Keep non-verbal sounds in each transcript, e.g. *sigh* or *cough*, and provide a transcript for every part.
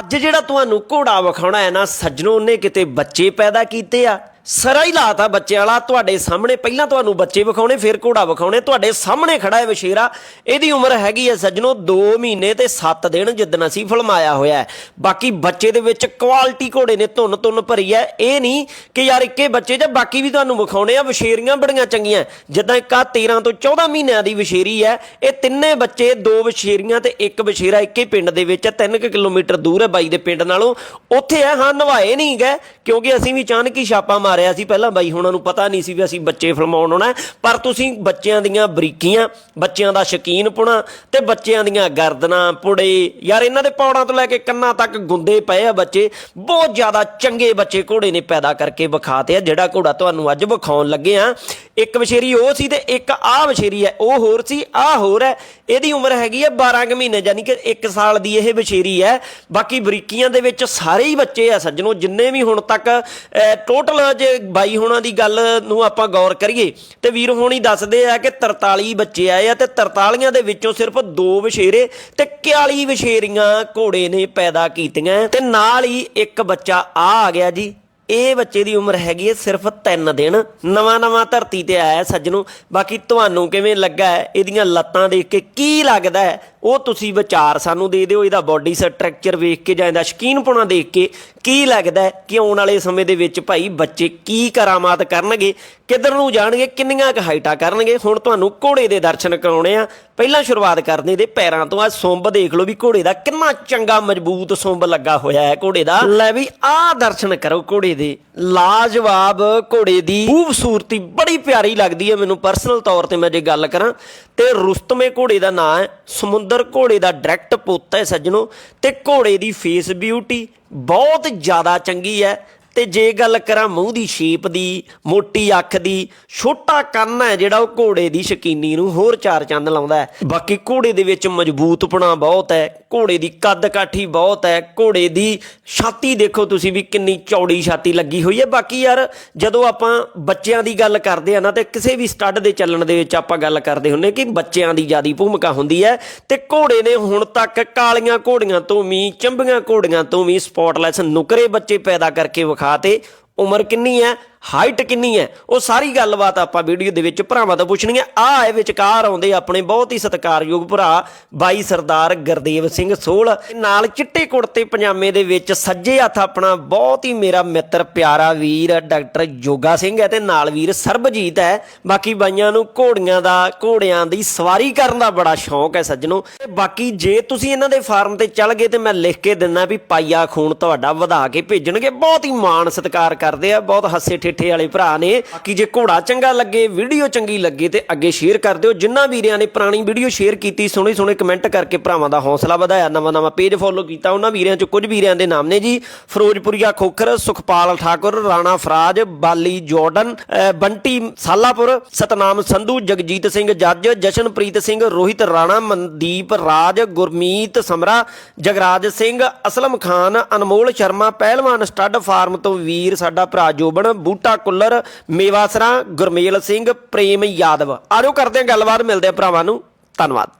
ਅੱਜ ਜਿਹੜਾ ਤੁਹਾਨੂੰ ਘੋੜਾ ਵਿਖਾਉਣਾ ਹੈ ਨਾ ਸੱਜਣੋ ਉਹਨੇ ਕਿਤੇ ਬੱਚੇ ਪੈਦਾ ਕੀਤੇ ਆ? ਸਰਾ ਹੀ ਲਾਤਾ ਬੱਚੇ ਵਾਲਾ, ਤੁਹਾਡੇ ਸਾਹਮਣੇ ਪਹਿਲਾਂ ਤੁਹਾਨੂੰ ਬੱਚੇ ਵਿਖਾਉਣੇ, ਫਿਰ ਘੋੜਾ ਵਿਖਾਉਣੇ, ਤੁਹਾਡੇ ਸਾਹਮਣੇ ਖੜਾ ਹੈ ਵਸ਼ੇਰਾ ਇਹਦੀ ਉਮਰ ਹੈਗੀ ਹੈ ਸੱਜਣੋ 2 ਮਹੀਨੇ ਤੇ 7 ਦਿਨ ਜਿੱਦਣ ਅਸੀਂ ਫਿਲਮਾਇਆ ਹੋਇਆ ਬਾਕੀ ਬੱਚੇ ਦੇ ਵਿੱਚ ਕੁਆਲਿਟੀ ਘੋੜੇ ਨੇ, ਧੁੰਨ ਧੁੰਨ ਭਰੀ ਹੈ। ਇਹ ਨਹੀਂ ਕਿ ਯਾਰ ਇੱਕੇ ਬੱਚੇ ਜਾਂ ਬਾਕੀ ਵੀ ਤੁਹਾਨੂੰ ਵਿਖਾਉਣੇ ਆ ਵਸ਼ੇਰੀਆਂ ਬੜੀਆਂ ਚੰਗੀਆਂ। ਜਿੱਦਾਂ ਇੱਕ ਆ 13 ਤੋਂ 14 ਮਹੀਨਿਆਂ ਦੀ ਵਸ਼ੇਰੀ ਹੈ, ਇਹ ਤਿੰਨੇ ਬੱਚੇ, ਦੋ ਵਸ਼ੇਰੀਆਂ ਤੇ ਇੱਕ ਵਸ਼ੇਰਾ ਇੱਕੇ ਪਿੰਡ ਦੇ ਵਿੱਚ 3 ਕਿਲੋਮੀਟਰ ਦੂਰ ਹੈ ਬਾਈ ਦੇ ਪਿੰਡ ਨਾਲੋਂ। ਉੱਥੇ ਹੈ, ਹਾਂ, ਨਵਾਏ ਨਹੀਂ ਗਏ, ਕਿਉਂਕਿ ਅਸੀਂ ਵੀ ਅਚਾਨਕ ਹੀ ਛਾਪਾ ਮਾਰਿਆ ਸੀ ਪਹਿਲਾਂ ਬਾਈ, ਹੁਣਾਂ ਨੂੰ ਪਤਾ ਨਹੀਂ ਸੀ ਵੀ ਅਸੀਂ ਬੱਚੇ ਫਿਲਮਾਉਣ ਆਉਣਾ ਪਰ ਤੁਸੀਂ ਬੱਚਿਆਂ ਦੀਆਂ ਬਰੀਕੀਆਂ, ਬੱਚਿਆਂ ਦਾ ਸ਼ਕੀਨਪੁਣਾ ਤੇ ਬੱਚਿਆਂ ਦੀਆਂ ਗਰਦਨਾਂ, ਪੁੜੇ, ਯਾਰ ਇਹਨਾਂ ਦੇ ਪੌੜਾਂ ਤੋਂ ਲੈ ਕੇ ਕੰਨਾਂ ਤੱਕ ਗੁੰਦੇ ਪਏ ਆ ਬੱਚੇ। ਬਹੁਤ ਜ਼ਿਆਦਾ ਚੰਗੇ ਬੱਚੇ ਘੋੜੇ ਨੇ ਪੈਦਾ ਕਰਕੇ ਵਿਖਾਤੇ ਆ, ਜਿਹੜਾ ਘੋੜਾ ਤੁਹਾਨੂੰ ਅੱਜ ਵਿਖਾਉਣ ਲੱਗੇ ਆ। ਇੱਕ ਵਛੇਰੀ ਉਹ ਸੀ ਤੇ ਇੱਕ ਆਹ ਵਛੇਰੀ ਹੈ, ਉਹ ਹੋਰ ਸੀ, ਆਹ ਹੋਰ ਹੈ। ਇਹਦੀ ਉਮਰ ਹੈਗੀ ਹੈ 12 ਕੁ ਮਹੀਨੇ, ਯਾਨੀ ਕਿ 1 ਸਾਲ ਦੀ ਇਹ ਵਛੇਰੀ ਹੈ। ਬਾਕੀ ਬਰੀਕੀਆਂ ਦੇ ਵਿੱਚ ਸਾਰੇ ਹੀ ਬੱਚੇ ਆ ਸੱਜਣੋ, ਜਿੰਨੇ ਵੀ ਹੁਣ ਤੱਕ ਟੋਟਲ ਜੇ ਬਾਈ ਹੋਣਾ ਦੀ ਗੱਲ ਨੂੰ ਆਪਾਂ ਗੌਰ ਕਰੀਏ, ਤੇ ਵੀਰ ਹੋਣੀ ਦੱਸਦੇ ਆ ਕਿ 43 ਬੱਚੇ ਆਏ ਆ ਤੇ 43 ਦੇ ਵਿੱਚੋਂ ਸਿਰਫ ਦੋ ਵਛੇਰੇ ਤੇ 41 ਵਛੇਰੀਆਂ ਘੋੜੇ ਨੇ ਪੈਦਾ ਕੀਤੀਆਂ। ਤੇ ਨਾਲ ਹੀ ਇੱਕ ਬੱਚਾ ਆ ਆ ਗਿਆ ਜੀ। ਇਹ ਬੱਚੇ ਦੀ ਉਮਰ ਹੈਗੀ ਹੈ ਸਿਰਫ 3 ਦਿਨ। ਨਵਾਂ ਨਵਾਂ ਧਰਤੀ ਤੇ ਆਇਆ ਸੱਜਣੋ। ਬਾਕੀ ਤੁਹਾਨੂੰ ਕਿਵੇਂ ਲੱਗਾ ਹੈ, ਇਹਦੀਆਂ ਲੱਤਾਂ ਦੇਖ ਕੇ ਕੀ ਲੱਗਦਾ ਹੈ, ਉਹ ਤੁਸੀਂ ਵਿਚਾਰ ਸਾਨੂੰ ਦੇ ਦਿਓ। ਇਹਦਾ ਬਾਡੀ ਸਟਰਕਚਰ ਵੇਖ ਕੇ ਜਾਂ ਇਹਦਾ ਸ਼ਕੀਨਪੁਣਾ ਦੇਖ ਕੇ ਕੀ ਲੱਗਦਾ ਕਿ ਆਉਣ ਵਾਲੇ ਸਮੇਂ ਦੇ ਵਿੱਚ ਭਾਈ ਬੱਚੇ ਕੀ ਕਰਾਮਾਤ ਕਰਨਗੇ, ਕਿੱਧਰ ਨੂੰ ਜਾਣਗੇ, ਕਿੰਨੀਆਂ ਕੁ ਹਾਈਟਾਂ ਕਰਨਗੇ? ਹੁਣ ਤੁਹਾਨੂੰ ਘੋੜੇ ਦੇ ਦਰਸ਼ਨ ਕਰਾਉਣੇ ਆ। ਪਹਿਲਾਂ ਸ਼ੁਰੂਆਤ ਕਰਦੇ ਇਹਦੇ ਪੈਰਾਂ ਤੋਂ ਆ। ਸੁੰਬ ਦੇਖ ਲਓ ਵੀ ਘੋੜੇ ਦਾ ਕਿੰਨਾ ਚੰਗਾ, ਮਜ਼ਬੂਤ ਸੁੰਬ ਲੱਗਾ ਹੋਇਆ ਹੈ ਘੋੜੇ ਦਾ। ਲੈ ਵੀ ਆਹ ਦਰਸ਼ਨ ਕਰੋ ਘੋੜੇ ਦੇ। ਲਾਜਵਾਬ ਘੋੜੇ ਦੀ ਖੂਬਸੂਰਤੀ ਬੜੀ ਪਿਆਰੀ ਲੱਗਦੀ ਹੈ ਮੈਨੂੰ ਪਰਸਨਲ ਤੌਰ ਤੇ ਮੈਂ ਜੇ ਗੱਲ ਕਰਾਂ, ਤੇ ਰੁਸਤਮੇ ਘੋੜੇ ਦਾ ਨਾਂ ਹੈ, ਸਮੁੰਦਰ ਘੋੜੇ ਦਾ ਡਾਇਰੈਕਟ ਪੁੱਤ ਹੈ ਸੱਜਣੋ, ਤੇ ਘੋੜੇ ਦੀ ਫੇਸ ਬਿਊਟੀ ਬਹੁਤ ਜ਼ਿਆਦਾ ਚੰਗੀ ਹੈ। ਤੇ ਜੇ ਗੱਲ ਕਰਾਂ ਮੂੰਹ ਦੀ ਸ਼ੇਪ ਦੀ, ਮੋਟੀ ਅੱਖ ਦੀ, ਛੋਟਾ ਕੰਨ ਹੈ ਜਿਹੜਾ ਉਹ ਘੋੜੇ ਦੀ ਸ਼ਕੀਨੀ ਨੂੰ ਹੋਰ ਚਾਰ ਚੰਦ ਲਾਉਂਦਾ ਹੈ। ਬਾਕੀ ਘੋੜੇ ਦੇ ਵਿੱਚ ਮਜ਼ਬੂਤਪਣਾ ਬਹੁਤ ਹੈ, ਘੋੜੇ ਦੀ ਕੱਦ ਕਾਠੀ ਬਹੁਤ ਹੈ, ਘੋੜੇ ਦੀ ਛਾਤੀ ਦੇਖੋ ਤੁਸੀਂ ਵੀ ਕਿੰਨੀ ਚੌੜੀ ਛਾਤੀ ਲੱਗੀ ਹੋਈ ਹੈ। ਬਾਕੀ ਯਾਰ ਜਦੋਂ ਆਪਾਂ ਬੱਚਿਆਂ ਦੀ ਗੱਲ ਕਰਦੇ ਆ ਨਾ ਤੇ ਕਿਸੇ ਵੀ ਸਟੱਡ ਦੇ ਚੱਲਣ ਦੇ ਵਿੱਚ ਆਪਾਂ ਗੱਲ ਕਰਦੇ ਹੁੰਨੇ ਕਿ ਬੱਚਿਆਂ ਦੀ ਜ਼ਿਆਦੀ ਭੂਮਿਕਾ ਹੁੰਦੀ ਹੈ ਤੇ ਘੋੜੇ ਨੇ ਹੁਣ ਤੱਕ ਕਾਲੀਆਂ ਘੋੜੀਆਂ ਤੋਂ ਵੀ, ਚੰਬੀਆਂ ਘੋੜੀਆਂ ਤੋਂ ਵੀ ਸਪੌਟਲੈਸ ਨੁਕਰੇ ਬੱਚੇ ਪੈਦਾ ਕਰਕੇ ਵਿਖਾਤੇ ਉਮਰ ਕਿੰਨੀ ਹੈ? ਹਾਈਟ ਕਿੰਨੀ ਹੈ? ਉਹ ਸਾਰੀ ਗੱਲਬਾਤ ਆਪਾਂ ਵੀਡੀਓ ਦੇ ਵਿੱਚ ਭਰਾਵਾਂ ਤੋਂ ਪੁੱਛਣੀ ਹੈ। ਆ ਹੈ ਵਿਚਕਾਰ ਆਉਂਦੇ ਆਪਣੇ ਬਹੁਤ ਹੀ ਸਤਿਕਾਰਯੋਗ ਭਰਾ ਬਾਈ ਸਰਦਾਰ ਗੁਰਦੇਵ ਸਿੰਘ ਸੋਹਲ। ਨਾਲ ਚਿੱਟੇ ਕੁੜਤੇ ਪਜਾਮੇ ਦੇ ਵਿੱਚ ਸੱਜੇ ਹੱਥ ਆਪਣਾ ਬਹੁਤ ਹੀ ਮੇਰਾ ਮਿੱਤਰ, ਪਿਆਰਾ ਵੀਰ ਡਾਕਟਰ ਜੋਗਾ ਸਿੰਘ ਹੈ ਤੇ ਨਾਲ ਵੀਰ ਸਰਬਜੀਤ ਹੈ। ਬਾਕੀ ਬਾਈਆਂ ਨੂੰ ਘੋੜੀਆਂ ਦਾ, ਘੋੜਿਆਂ ਦੀ ਸਵਾਰੀ ਕਰਨ ਦਾ ਬੜਾ ਸ਼ੌਂਕ ਹੈ ਸੱਜਣੋ। ਬਾਕੀ ਜੇ ਤੁਸੀਂ ਇਹਨਾਂ ਦੇ ਫਾਰਮ ਤੇ ਚੱਲ ਗਏ ਤੇ ਮੈਂ ਲਿਖ ਕੇ ਦਿੰਦਾ ਵੀ ਪਾਈਆ ਖੂਨ ਤੁਹਾਡਾ ਵਧਾ ਕੇ ਭੇਜਣਗੇ। ਬਹੁਤ ਹੀ ਮਾਣ ਸਤਿਕਾਰ ਕਰਦੇ ਆ, ਬਹੁਤ ਹੱਸੇ ਠੇਠੇ ਵਾਲੇ ਭਰਾ ਨੇ। ਕਿ ਜੇ ਘੋੜਾ ਚੰਗਾ ਲੱਗੇ, ਵੀਡੀਓ ਚੰਗੀ ਲੱਗੇ ਤੇ ਅੱਗੇ ਸ਼ੇਅਰ ਕਰ ਦਿਓ। ਜਿਨ੍ਹਾਂ ਵੀਰਿਆਂ ਨੇ ਪੁਰਾਣੀ ਵੀਡੀਓ ਸ਼ੇਅਰ ਕੀਤੀ ਸੋਹਣੇ ਸੋਹਣੇ ਕਮੈਂਟ ਕਰਕੇ ਭਰਾਵਾਂ ਦਾ ਹੌਸਲਾ ਵਧਾਇਆ ਨਵਾਂ ਨਵਾਂ ਪੇਜ ਫੋਲੋ ਕੀਤਾ, ਉਹਨਾਂ ਵੀਰਿਆਂ ਚ ਕੁਝ ਵੀਰਿਆਂ ਦੇ ਨਾਮ ਨੇ ਜੀ। ਫਿਰੋਜ਼ਪੁਰੀਆ ਖੋਖਰ, ਸੁਖਪਾਲ ਠਾਕੁਰ, ਰਾਣਾ ਫਰਾਜ, ਬਾਲੀ ਜੋਰਡਨ ਬੰਟੀ ਸਾਲਾਪੁਰ, ਸਤਨਾਮ ਸੰਧੂ, ਜਗਜੀਤ ਸਿੰਘ ਜੱਜ, ਜਸ਼ਨਪ੍ਰੀਤ ਸਿੰਘ, ਰੋਹਿਤ ਰਾਣਾ, ਮਨਦੀਪ ਰਾਜ, ਗੁਰਮੀਤ ਸਮਰਾ, ਜਗਰਾਜ ਸਿੰਘ, ਅਸਲਮ ਖਾਨ, ਅਨਮੋਲ ਸ਼ਰਮਾ, ਪਹਿਲਵਾਨ ਸਟੱਡ ਫਾਰਮ ਤੋਂ ਵੀਰ ਸਾਡਾ ਭਰਾ ਜੋਬਨ ਬੂਟਾ ਕੁੱਲਰ ਮੇਵਾਸਰਾ ਗੁਰਮੇਲ ਸਿੰਘ, ਪ੍ਰੇਮ ਯਾਦਵ। ਆਜੋ ਕਰਦੇ ਹਾਂ ਗੱਲਬਾਤ, ਮਿਲਦੇ ਆ ਭਰਾਵਾਂ ਨੂੰ। ਧੰਨਵਾਦ।